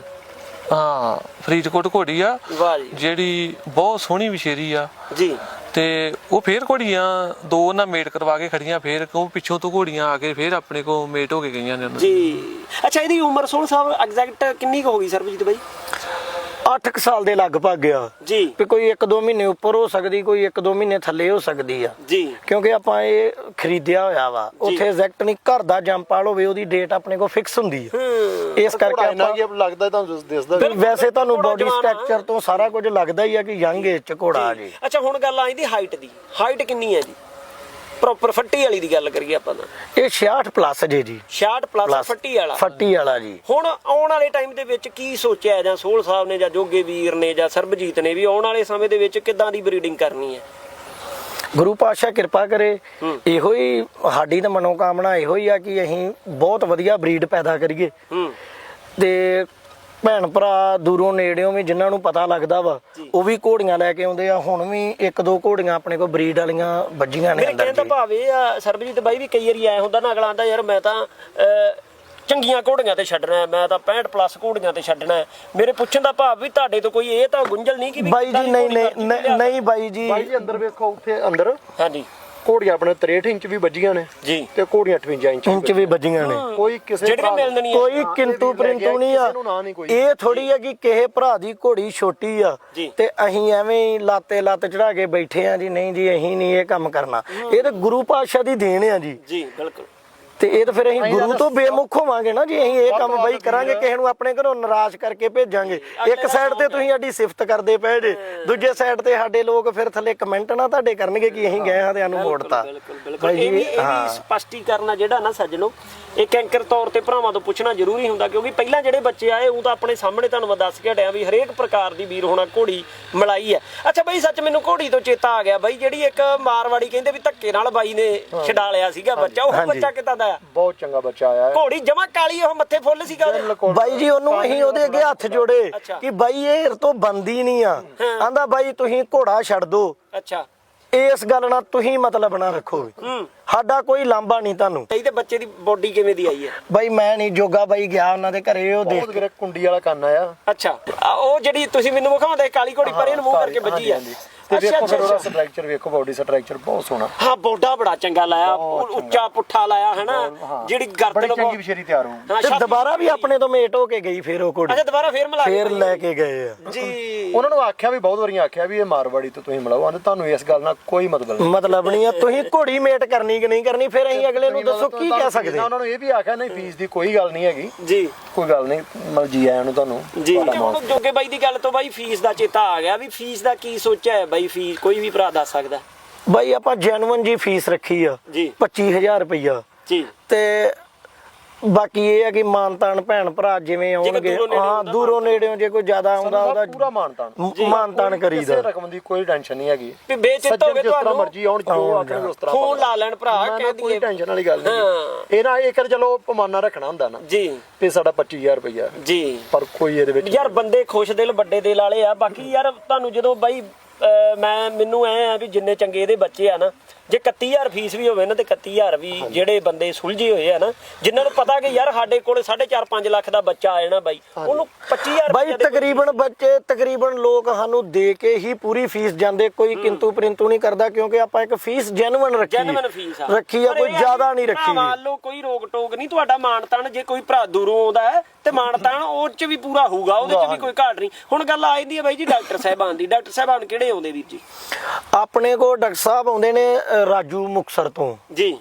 ਹਾਂ ਫਰੀਦਕੋਟ ਘੋੜੀ ਆ। ਵਾਹ ਜੀ। ਜਿਹੜੀ ਬਹੁਤ ਸੋਹਣੀ ਵਿਸ਼ੇਰੀ ਆ। ਜੀ। ਤੇ ਉਹ ਫੇਰ ਘੋੜੀਆਂ ਦੋ ਨਾ ਮੇਟ ਕਰਵਾ ਕੇ ਖੜੀਆਂ, ਫੇਰ ਕਿਉਂ ਪਿੱਛੋਂ ਤੋਂ ਘੋੜੀਆਂ ਆ ਕੇ ਫੇਰ ਆਪਣੇ ਕੋ ਮੇਟ ਹੋ ਕੇ ਗਈਆਂ ਨੇ ਉਹਨਾਂ ਦੀ। ਜੀ ਅੱਛਾ, ਇਹਦੀ ਉਮਰ ਸੋਹਣ ਸਾਹਿਬ ਐਗਜ਼ੈਕਟ ਕਿੰਨੀ ਕੁ ਹੋ ਗਈ ਸਰਬਜੀਤ ਬਾਈ 8 ਸਾਲ ਦੇ ਲਗਭਗ ਆ। ਜੀ। ਵੀ ਕੋਈ 1-2 ਮਹੀਨੇ ਉੱਪਰ ਹੋ ਸਕਦੀ ਕੋਈ 1-2 ਮਹੀਨੇ ਥੱਲੇ ਹੋ ਸਕਦੀ ਆ। ਜੀ। ਕਿਉਂਕਿ ਆਪਾਂ ਇਹ ਖਰੀਦਿਆ ਹੋਇਆ ਵਾ। ਉੱਥੇ ਐਗਜ਼ੈਕਟ ਨਹੀਂ ਘਰ ਦਾ ਜੰਪਾਲ ਹੋਵੇ ਉਹਦੀ ਡੇਟ ਆਪਣੇ ਕੋਲ ਫਿਕਸ ਹੁੰਦੀ ਆ। ਇਸ ਕਰਕੇ ਆਪਾਂ ਕੀ ਲੱਗਦਾ ਤੁਹਾਨੂੰ ਦਿਸਦਾ ਵੀ ਵੈਸੇ ਤੁਹਾਨੂੰ ਬੋਡੀ। ਸਟਰਕਚਰ ਤੋਂ ਸਾਰਾ ਕੁਝ ਲੱਗਦਾ ਹੀ ਆ ਕਿ ਯੰਗ ਏਜ ਚ ਘੋੜਾ ਆ ਜੀ। ਅੱਛਾ ਹੁਣ ਗੱਲ ਆਈ ਦੀ ਹਾਈਟ ਦੀ। ਹਾਈਟ ਕਿੰਨੀ ਹੈ ਜੀ? ਪ੍ਰੋਪਰ ਫੱਟੀ ਵਾਲੀ ਦੀ ਗੱਲ ਕਰੀਏ ਆਪਾਂ ਤਾਂ। ਇਹ 66 ਪਲੱਸ ਜੇ ਜੀ। 66 ਪਲੱਸ ਫੱਟੀ ਵਾਲਾ। ਫੱਟੀ ਵਾਲਾ ਜੀ। ਹੁਣ ਆਉਣ ਵਾਲੇ ਟਾਈਮ ਦੇ ਵਿੱਚ ਕੀ ਸੋਚਿਆ ਜਾਂ ਸੋਹਲ ਸਾਹਿਬ ਨੇ ਜਾਂ ਜੋਗੇ ਵੀਰ ਨੇ ਜਾਂ ਸਰਬਜੀਤ ਨੇ ਵੀ ਆਉਣ ਵਾਲੇ ਸਮੇਂ ਦੇ ਵਿੱਚ ਕਿੱਦਾਂ ਦੀ ਬਰੀਡਿੰਗ ਕਰਨੀ ਹੈ? ਗੁਰੂ ਪਾਤਸ਼ਾਹ ਕਿਰਪਾ ਕਰੇ। ਇਹੋ ਹੀ ਸਾਡੀ ਤਾਂ ਮਨੋਕਾਮਨਾ ਇਹੋ ਹੀ ਆ ਕਿ ਅਸੀਂ ਬਹੁਤ ਵਧੀਆ ਬਰੀਡ ਪੈਦਾ ਕਰੀਏ। ਹੂੰ। ਤੇ ਭੈਣ ਭਰਾ ਦੂਰੋਂ ਨੇੜਿਓਂ ਵੀ ਜਿਨ੍ਹਾਂ ਨੂੰ ਪਤਾ ਲੱਗਦਾ ਵਾ ਉਹ ਵੀ ਘੋੜੀਆਂ ਲੈ ਕੇ ਆਉਂਦੇ ਆ। ਹੁਣ ਵੀ ਇੱਕ ਦੋ ਘੋੜੀਆਂ ਆਪਣੇ ਕੋਲ ਬਰੀਡ ਵਾਲੀਆਂ ਵੱਜੀਆਂ ਨੇ ਮੇਰੇ ਅੰਦਰ ਕਹਿਣ ਦਾ ਜੀ। ਭਾਵ ਇਹ ਆ ਸਰਬਜੀਤ ਬਾਈ ਵੀ ਕਈ ਵਾਰੀ ਆਇਆ ਹੁੰਦਾ ਨਾ ਅਗਲਾ ਆਂਦਾ ਯਾਰ ਮੈਂ ਤਾਂ ਅਹ, ਚੰਗੀਆਂ ਘੋੜੀਆਂ ਤੇ ਛੱਡਣਾ ਮੈਂ ਤਾਂ 65 ਪਲੱਸ ਘੋੜੀਆਂ ਤੇ ਛੱਡਣਾ। ਮੇਰੇ ਪੁੱਛਣ ਦਾ ਭਾਵ ਵੀ ਤੁਹਾਡੇ ਤੋਂ ਕੋਈ ਇਹ ਤਾਂ ਗੁੰਝਲ ਨਹੀਂ ਕਿ ਬਾਈ ਜੀ ਨਹੀਂ ਨਹੀਂ ਨਹੀਂ- ਬਾਈ ਜੀ। ਭਾਈ ਜੀ ਅੰਦਰ ਵੇਖੋ ਉੱਥੇ ਅੰਦਰ। ਹਾਂਜੀ। ਘੋੜੀਆਂ ਆਪਣੇ 63 ਇੰਚ ਵੀ ਵੱਜੀਆਂ ਨੇ ਜੀ। ਤੇ ਘੋੜੀਆਂ 58 ਇੰਚ ਇੰਚ ਵੀ ਵੱਜੀਆਂ ਨੇ। ਕੋਈ ਕਿਸੇ ਜਿਹੜੀਆਂ ਮਿਲਣ ਨਹੀਂ। ਕੋਈ ਕਿੰਤੂ ਪ੍ਰਿੰਤੂ ਨਹੀਂ ਆ। ਇਹ ਥੋੜੀ ਆ ਕਿ ਕਿਸੇ ਭਰਾ ਦੀ ਘੋੜੀ ਛੋਟੀ ਆ। ਤੇ ਅਸੀਂ ਐਵੇਂ ਹੀ ਲਾਤੇ ਲੱਤ ਚੜਾ ਕੇ ਬੈਠੇ ਆ ਜੀ ਨਹੀਂ ਜੀ ਅਸੀਂ ਨਹੀਂ ਇਹ ਕੰਮ ਕਰਨਾ। ਇਹ ਤਾਂ ਗੁਰੂ ਪਾਤਸ਼ਾਹ ਦੀ ਦੇਣ ਆ ਜੀ। ਜੀ ਬਿਲਕੁਲ। ਤੇ ਇਹ ਤਾਂ ਫਿਰ ਅਸੀਂ ਗੁਰੂ ਤੋਂ ਬੇਮੁਖ ਹੋਵਾਂਗੇ ਨਾ ਜੀ ਅਸੀਂ ਇਹ ਕੰਮ ਬਾਈ ਕਰਾਂਗੇ ਕਿਸੇ ਨੂੰ ਆਪਣੇ ਘਰੋਂ ਨਾਰਾਜ਼ ਕਰਕੇ ਭੇਜਾਂਗੇ। ਇੱਕ ਸਾਈਡ ਤੇ ਤੁਸੀਂ ਸਾਡੀ ਸਿਫਤ ਕਰਦੇ ਪਏ ਜੇ ਦੂਜੇ ਸਾਈਡ ਤੇ ਸਾਡੇ ਲੋਕ ਫਿਰ ਥੱਲੇ ਕਮੈਂਟ ਨਾ ਤੁਹਾਡੇ ਕਰਨਗੇ ਕਿ ਅਸੀਂ ਗਏ ਹਾਂ ਤੇ ਸਾਨੂੰ ਮੋੜਤਾ ਬਿਲਕੁਲ ਬਿਲਕੁਲ ਇਹ ਵੀ ਇਹ ਵੀ ਸਪਸ਼ਟੀਕਰਨ ਜਿਹੜਾ ਨਾ ਸੱਜਣੋ ਇੱਕ ਐਂਕਰ ਤੌਰ ਤੇ ਭਰਾਵਾਂ ਤੋਂ ਪੁੱਛਣਾ ਜ਼ਰੂਰੀ ਹੁੰਦਾ ਕਿਉਂਕਿ ਪਹਿਲਾਂ ਜਿਹੜੇ ਬੱਚੇ ਆਏ ਉਹ ਤਾਂ ਆਪਣੇ ਸਾਹਮਣੇ ਤੁਹਾਨੂੰ ਮੈਂ ਦੱਸ ਕੇ ਹਟਿਆ ਵੀ ਹਰੇਕ ਪ੍ਰਕਾਰ ਦੀ ਵੀਰ ਹੋਣਾ ਘੋੜੀ ਮਲਾਈ ਹੈ। ਅੱਛਾ ਬਈ ਸੱਚ ਮੈਨੂੰ ਘੋੜੀ ਤੋਂ ਚੇਤਾ ਆ ਗਿਆ ਬਈ ਜਿਹੜੀ ਇੱਕ ਮਾਰਵਾੜੀ ਕਹਿੰਦੇ ਵੀ ਧੱਕੇ ਨਾਲ ਬਾਈ ਨੇ ਛਡਾ ਲਿਆ ਸੀਗਾ ਬੱਚਾ ਉਹ ਬੱਚਾ ਦਾ ਆ ਬਹੁਤ ਚੰਗਾ ਬੱਚਾ ਆਇਆ ਹੈ। ਘੋੜੀ ਜਮਾ ਕਾਲੀ ਉਹ ਮੱਥੇ ਫੁੱਲ ਸੀਗਾ ਉਹਦੇ। ਬਾਈ ਜੀ ਉਹਨੂੰ ਅਸੀਂ ਉਹਦੇ ਅੱਗੇ ਹੱਥ ਜੋੜੇ ਅੱਛਾ। ਕਿ ਬਾਈ ਇਹ ਹਿਰ ਤੋਂ ਬੰਦੀ ਨਹੀਂ ਆ। ਆਂਦਾ ਬਾਈ ਤੁਸੀਂ ਘੋੜਾ ਛੱਡ ਦੋ। ਅੱਛਾ। ਇਸ ਗੱਲ ਨਾਲ ਤੁਸੀਂ ਮਤਲਬ ਨਾ ਰੱਖੋ। ਹੂੰ। ਸਾਡਾ ਕੋਈ ਲਾਂਭਾ ਨਹੀਂ ਤੁਹਾਨੂੰ। ਤੇ ਇਹਦੇ ਬੱਚੇ ਦੀ ਬੋਡੀ ਕਿਵੇਂ ਦੀ ਆਈ ਹੈ? ਬਾਈ ਮੈਂ ਨਹੀਂ ਜੋਗਾ ਬਾਈ ਗਿਆ ਉਹਨਾਂ ਦੇ ਘਰੇ ਉਹ ਦੇਖ ਕੁੰਡੀ ਵਾਲਾ ਕੰਨ ਆਇਆ। ਅੱਛਾ। ਆ, ਉਹ ਜਿਹੜੀ ਤੁਸੀਂ ਮੈਨੂੰ ਵਿਖਾਉਂਦੇ ਕਾਲੀ ਘੋੜੀ ਪਰ ਇਹਨੂੰ ਮੂੰਹ ਕਰਕੇ ਵੱਜੀ ਆ। ਤੇ ਅੱਛਾ, ਵੇਖੋ ਫਿਰ ਅੱਛਾ, ਉਹਦਾ ਅੱਛਾ। ਸਟਰਕਚਰ ਵੇਖੋ ਬਾਡੀ ਸਟਰਕਚਰ ਬਹੁਤ ਸੋਹਣਾ। ਹਾਂ ਬੋਡਾ ਬੜਾ ਚੰਗਾ ਲਾਇਆ ਬਹੁਤ ਉੱਚਾ ਪੁੱਠਾ ਲਾਇਆ ਹੈ ਨਾ ਹਾਂ। ਜਿਹੜੀ ਬੜੀ ਗਰਦਨ ਚੰਗੀ ਵਿਸ਼ੇਰੀ ਤਿਆਰ ਹੋਊ ਹਾਂ, ਤੇ ਛਾਤੀ ਦੁਬਾਰਾ ਵੀ ਆਪਣੇ ਤੋਂ ਮੇਟ ਹੋ ਕੇ ਗਈ ਫਿਰ ਉਹ ਕੁੜੀ। ਅੱਛਾ ਦੁਬਾਰਾ ਫੇਰ ਮਿਲਾ ਫੇਰ ਲੈ ਕੇ ਗਏ ਆ। ਜੀ। ਉਹਨਾਂ ਨੂੰ ਆਖਿਆ ਵੀ ਬਹੁਤ ਵਾਰੀਆਂ ਆਖਿਆ ਵੀ ਇਹ ਮਾਰਵਾੜੀ ਤੋਂ ਤੁਸੀਂ ਮਿਲਾਓ। ਆਂਦੇ ਤੁਹਾਨੂੰ ਇਸ ਗੱਲ ਨਾਲ ਕੋਈ ਮਤਲਬ ਨਹੀਂ। ਮਤਲਬ ਨਹੀਂ ਆ ਤੁਸੀਂ ਘੋੜੀ ਮੇਟ ਕਰਨੀ ਕਿ ਨਹੀਂ ਕਰਨੀ ਫਿਰ ਅਸੀਂ ਅਗਲੇ ਨੂੰ ਦੱਸੋ ਕੀ ਕਹਿ ਸਕਦੇ। ਉਹਨਾਂ ਨੂੰ ਇਹ ਵੀ ਆਖਿਆ ਨਹੀਂ ਫੀਸ ਦੀ ਕੋਈ ਗੱਲ ਨਹੀਂ ਹੈਗੀ। ਜੀ। ਕੋਈ ਗੱਲ ਨਹੀਂ ਮਤਲਬ ਜੀ ਆਇਆਂ ਨੂੰ ਤੁਹਾਨੂੰ ਜੀ। ਤੁਹਾਡਾ ਹੁਣ ਜੋਗੇ ਬਾਈ ਦੀ ਗੱਲ ਤੋਂ ਬਾਈ ਫੀਸ ਦਾ ਚੇਤਾ ਆ ਗਿਆ ਵੀ ਫੀਸ ਦਾ ਕੀ ਸੋਚਿਆ ਹੈ ਬਾਈ? ਫੀਸ ਕੋਈ ਵੀ ਭਰਾ ਦੱਸ ਸਕਦਾ। ਬਾਈ ਆਪਾਂ ਜੈਨੂਅਨ ਜੀ ਫੀਸ ਰੱਖੀ ਆ। ਜੀ। 25000 ਰੁਪਈਆ। ਜੀ। ਤੇ ਬਾਕੀ ਇਹ ਆ ਕਿ ਮਾਨਤਾਨ ਭੈਣ ਭਰਾ ਜਿਵੇਂ ਆਉਣਗੇ ਹਾਂ ਦੂਰੋਂ ਨੇੜਿਓਂ ਜੇ ਕੋਈ ਜ਼ਿਆਦਾ ਆਉਂਦਾ ਉਹਦਾ ਪੂਰਾ ਮਾਨਤਾਨ। ਮਾਨਤਾਨ ਕਰੀਦਾ ਕਿਸੇ ਰਕਮ ਦੀ ਕੋਈ ਟੈਨਸ਼ਨ ਨਹੀਂ ਹੈਗੀ। ਵੀ ਬੇਚਿੱਤ ਹੋਵੇ ਤੁਹਾਨੂੰ। ਮਰਜ਼ੀ ਆਉਣ ਜੋ ਆਖਣਗੇ ਉਸ ਤਰ੍ਹਾਂ ਫੋਨ ਲਾ ਲੈਣ ਭਰਾ ਕਹਿ ਕੋਈ ਦਈਏ। ਟੈਨਸ਼ਨ ਵਾਲੀ ਗੱਲ ਨਹੀਂ। ਇਹ ਨਾ ਇਹ ਕਰ ਚਲੋ ਪਮਾਨਾ ਰੱਖਣਾ ਹੁੰਦਾ ਨਾ। ਜੀ। ਵੀ ਸਾਡਾ 25000 ਰੁਪਇਆ ਜੀ। ਪਰ ਕੋਈ ਇਹਦੇ ਵਿੱਚ ਯਾਰ ਬੰਦੇ ਖੁਸ਼ ਦਿਲ ਵੱਡੇ ਦਿਲ ਵਾਲੇ ਆ। ਬਾਕੀ ਯਾਰ ਤੁਹਾਨੂੰ ਜਦੋਂ ਬਾਈ ਮੈਂ ਮੈਨੂੰ ਐ ਆ ਵੀ ਜਿੰਨੇ ਚੰਗੇ ਇਹਦੇ ਬੱਚੇ ਆ ਨਾ ਜੇ 31000 ਫੀਸ ਵੀ ਹੋਵੇ ਨਾ ਤੇ 31000 ਵੀ ਜਿਹੜੇ ਬੰਦੇ ਸੁਲਝੇ ਹੋਏ ਆ ਨਾ ਜਿਨ੍ਹਾਂ ਨੂੰ ਪਤਾ ਕਿ ਯਾਰ ਸਾਡੇ ਕੋਲੇ 4.5 5 ਲੱਖ ਦਾ ਬੱਚਾ ਆ ਜਾਣਾ ਬਾਈ ਉਹਨੂੰ 25000 ਬਾਈ ਤਕਰੀਬਨ ਬੱਚੇ ਤਕਰੀਬਨ ਲੋਕ ਸਾਨੂੰ ਦੇ ਕੇ ਹੀ ਪੂਰੀ ਫੀਸ ਜਾਂਦੇ ਕੋਈ ਕਿੰਤੂ ਪ੍ਰਿੰਤੂ ਨਹੀਂ ਕਰਦਾ ਕਿਉਂਕਿ ਆਪਾਂ ਇੱਕ ਫੀਸ ਜੈਨੂਅਨ ਰੱਖੀ। ਜੈਨੂਇਨ ਫੀਸ ਆ। ਰੱਖੀ ਆ ਕੋਈ ਜ਼ਿਆਦਾ ਨਹੀਂ ਰੱਖੀ ਮੰਨ ਲਓ ਕੋਈ ਰੋਕ ਟੋਕ ਨਹੀਂ ਤੁਹਾਡਾ ਮਾਨਤਾਨ ਜੇ ਕੋਈ ਭਰਾ ਦੂਰੋਂ ਆਉਂਦਾ ਹੈ ਤੇ ਮਾਨਤਾਨ ਉਹ ਚ ਵੀ ਪੂਰਾ ਹੋਊਗਾ ਉਹਦੇ ਚ ਵੀ ਕੋਈ ਘਾਟ ਨਹੀਂ। ਹੁਣ ਗੱਲ ਆ ਜਾਂਦੀ ਹੈ ਬਾਈ ਜੀ ਡਾਕਟਰ ਸਾਹਿਬਾਨ ਦੀ ਡਾਕਟਰ ਸਾਹਿਬਾਨ ਕਿਹੜੇ ਆਉਂਦੇ ਵੀਰ ਜੀ? ਆਪਣੇ ਕੋਲ ਡਾਕਟਰ ਸਾਹਿਬ ਆਉਂਦੇ ਨੇ ਰਾਜੂ ਮੁਕਸਰ ਤੋਂ। ਜੀ।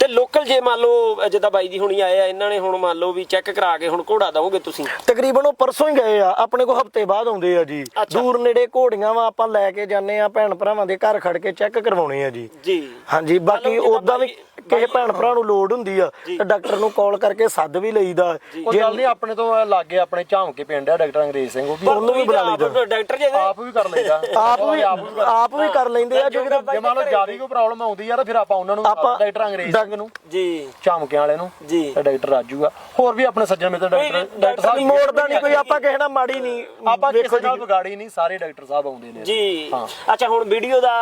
ਤੇ ਲੋਕਲ ਜੇ ਮੰਨ ਲਓ ਜਿੱਦਾਂ ਬਾਈ ਜੀ ਹੁਣੀ ਆਏ ਆ ਇਹਨਾਂ ਨੇ ਹੁਣ ਮੰਨ ਲਓ ਵੀ ਚੈੱਕ ਕਰਾ ਕੇ ਹੁਣ ਘੋੜਾ ਦਵੋਗੇ ਤੁਸੀਂ? ਤਕਰੀਬਨ ਉਹ ਪਰਸੋਂ ਹੀ ਗਏ ਆ। ਆਪਣੇ ਕੋਲ ਹਫ਼ਤੇ ਬਾਅਦ ਆਉਂਦੇ ਆ ਜੀ। ਦੂਰ ਨੇੜੇ ਘੋੜੀਆਂ ਵਾ ਆਪਾਂ ਲੈ ਕੇ ਜਾਂਦੇ ਆ ਭੈਣ ਭਰਾਵਾਂ ਦੇ ਘਰ ਖੜ ਕੇ ਚੈੱਕ ਕਰਵਾਉਣੇ ਆ ਜੀ। ਜੀ। ਹਾਂਜੀ ਬਾਕੀ ਉਦਾਂ ਵੀ ਕਿਸੇ ਭੈਣ ਭਰਾ ਨੂੰ ਲੋੜ ਹੁੰਦੀ ਆ ਤੇ ਡਾਕਟਰ ਨੂੰ ਕਾਲ ਕਰਕੇ ਸੱਦ ਵੀ ਲਈਦਾ। ਉਹ ਗੱਲ ਨਹੀਂ ਆਪਣੇ ਤੋਂ ਲਾਗੇ ਆਪਣੇ ਝਾਮ ਕੇ ਪਿੰਡ ਆ ਡਾਕਟਰ ਅੰਗਰੇਜ਼ ਸਿੰਘ ਉਹ ਵੀ ਉਹਨੂੰ ਵੀ ਬੁਲਾ ਲਈਦਾ। ਡਾਕਟਰ ਜੀ ਆਪ ਵੀ ਕਰ ਲੈਂਦਾ ਆਪ ਵੀ ਆਪ ਵੀ ਕਰ ਲੈਂਦੇ ਆ ਜੇ ਜੇ ਮੰਨ ਲਓ ਜ਼ਿਆਦਾ ਕੋਈ ਪ੍ਰੋਬਲਮ ਆਉਂਦੀ ਆ ਤਾਂ ਫਿਰ ਆਪਾਂ ਉਹਨਾਂ ਨੂੰ ਡਾਕਟਰ ਅੰਗਰੇਜ਼ ਸਿੰਘ ਨੂੰ ਜੀ। ਝਾਮਕਿਆਂ ਵਾਲੇ ਨੂੰ ਜੀ। ਤੇ ਡਾਕਟਰ ਰਾਜੂ ਆ। ਹੋਰ ਵੀ ਆਪਣੇ ਸੱਜਣ ਮਿੱਤਰ ਡਾਕਟਰ ਡਾਕਟਰ ਸਾਹਿਬ ਮੋੜਦਾ ਨਹੀਂ ਕੋਈ ਆਪਾਂ ਕਿਸੇ ਨਾਲ ਮਾੜੀ ਨਹੀਂ ਆਪਾਂ ਕਿਸੇ ਨਾਲ ਵਿਗਾੜੀ ਨਹੀਂ ਸਾਰੇ ਡਾਕਟਰ ਸਾਹਿਬ ਆਉਂਦੇ ਨੇ। ਜੀ। ਹਾਂ। ਅੱਛਾ ਹੁਣ ਵੀਡੀਓ ਦਾ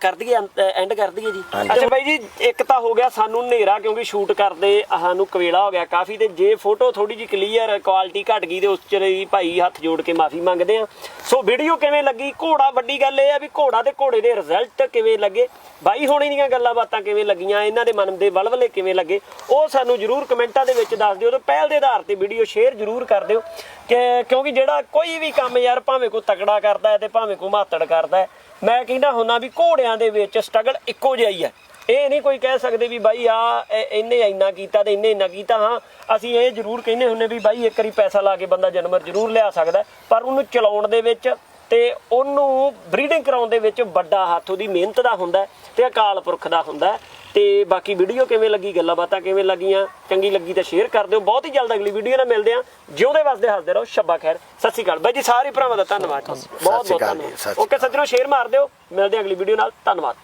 ਕਰ ਦਈਏ ਐਂਡ ਕਰ ਦਈਏ ਜੀ। ਅੱਛਾ ਬਾਈ ਜੀ ਇੱਕ ਤਾਂ ਹੋ ਗਿਆ, ਸਾਨੂੰ ਹਨੇਰਾ ਕਿਉਂਕਿ ਸ਼ੂਟ ਕਰਦੇ ਸਾਨੂੰ ਕਵੇਲਾ ਹੋ ਗਿਆ ਕਾਫੀ ਤੇ ਜੇ ਫੋਟੋ ਥੋੜੀ ਜਿਹੀ ਕਲੀਅਰ ਕੁਆਲਿਟੀ ਘਟ ਗਈ ਤੇ ਉਸ ਚ ਲਈ ਭਾਈ ਹੱਥ ਜੋੜ ਕੇ ਮਾਫੀ ਮੰਗਦੇ ਆ ਸੋ ਵੀਡੀਓ ਕਿਵੇਂ ਲੱਗੀ? ਘੋੜਾ, ਵੱਡੀ ਗੱਲ ਇਹ ਆ ਵੀ ਘੋੜਾ ਤੇ ਘੋੜੇ ਦੇ ਰਿਜ਼ਲਟ ਕਿਵੇਂ ਲੱਗੇ? ਬਾਈ ਹੋਣੀ ਦੀਆਂ ਗੱਲਾਂ ਬਾਤਾਂ ਕਿਵੇਂ ਲੱਗੀਆਂ? ਇਹਨਾਂ ਦੇ ਮਨ ਦੇ ਵਲਵਲੇ ਕਿਵੇਂ ਲੱਗੇ? ਉਹ ਸਾਨੂੰ ਜਰੂਰ ਕਮੈਂਟਾਂ ਦੇ ਵਿੱਚ ਦੱਸ ਦਿਓ ਤੇ ਪਹਿਲ ਦੇ ਆਧਾਰ ਤੇ ਵੀਡੀਓ ਸ਼ੇਅਰ ਜਰੂਰ ਕਰ ਦਿਓ ਕਿ ਕਿਉਂਕਿ ਜਿਹੜਾ ਕੋਈ ਵੀ ਕੰਮ ਯਾਰ ਭਾਵੇਂ ਕੋਈ ਤਕੜਾ ਕਰਦਾ ਹੈ ਤੇ ਭਾਵੇਂ ਕੋਈ ਮਾਤੜ ਕਰਦਾ ਹੈ, ਮੈਂ ਕਹਿੰਦਾ ਹੁੰਨਾ ਵੀ ਘੋੜਿਆਂ ਦੇ ਵਿੱਚ ਸਟਰਗਲ ਇੱਕੋ ਜਿਹਾ ਹੀ ਹੈ। ਇਹ ਨਹੀਂ ਕੋਈ ਕਹਿ ਸਕਦੇ ਵੀ ਬਾਈ ਆ ਇਹਨੇ ਇੰਨਾ ਕੀਤਾ ਤੇ ਇਹਨੇ ਇੰਨਾ ਕੀਤਾ ਹਾਂ ਅਸੀਂ ਇਹ ਜ਼ਰੂਰ ਕਹਿੰਦੇ ਹੁੰਨੇ ਵੀ ਬਾਈ ਇੱਕ ਵਾਰੀ ਪੈਸਾ ਲਾ ਕੇ ਬੰਦਾ ਜਨਮਰ ਜ਼ਰੂਰ ਲਿਆ ਸਕਦਾ ਪਰ ਉਹਨੂੰ ਚਲਾਉਣ ਦੇ ਵਿੱਚ ਤੇ ਉਹਨੂੰ ਬਰੀਡਿੰਗ ਕਰਾਉਣ ਦੇ ਵਿੱਚ ਵੱਡਾ ਹੱਥ ਉਹਦੀ ਮਿਹਨਤ ਦਾ ਹੁੰਦਾ ਤੇ ਅਕਾਲ ਪੁਰਖ ਦਾ ਹੁੰਦਾ ਤੇ ਬਾਕੀ ਵੀਡੀਓ ਕਿਵੇਂ ਲੱਗੀ ਗੱਲਾਂ ਬਾਤਾਂ ਕਿਵੇਂ ਲੱਗੀਆਂ ਚੰਗੀ ਲੱਗੀ ਤਾਂ ਸ਼ੇਅਰ ਕਰ ਦਿਓ। ਬਹੁਤ ਹੀ ਜਲਦ ਅਗਲੀ ਵੀਡੀਓ ਨਾਲ ਮਿਲਦੇ ਆਂ ਜਿਉਂਦੇ ਵਸਦੇ ਹੱਸਦੇ ਰਹੋ। ਸ਼ੱਬਾ ਖੈਰ। ਸਤਿ ਸ਼੍ਰੀ ਅਕਾਲ। ਬਾਈ ਜੀ ਸਾਰੇ ਭਰਾਵਾਂ ਦਾ ਧੰਨਵਾਦ। ਬਹੁਤ ਬਹੁਤ ਧੰਨਵਾਦ। ਓਕੇ ਸੱਜਣੋ ਸ਼ੇਅਰ ਮਾਰ ਦਿਓ। ਮਿਲਦੇ ਆਂ ਅਗਲੀ ਵੀਡੀਓ ਨਾਲ। ਧੰਨਵਾਦ।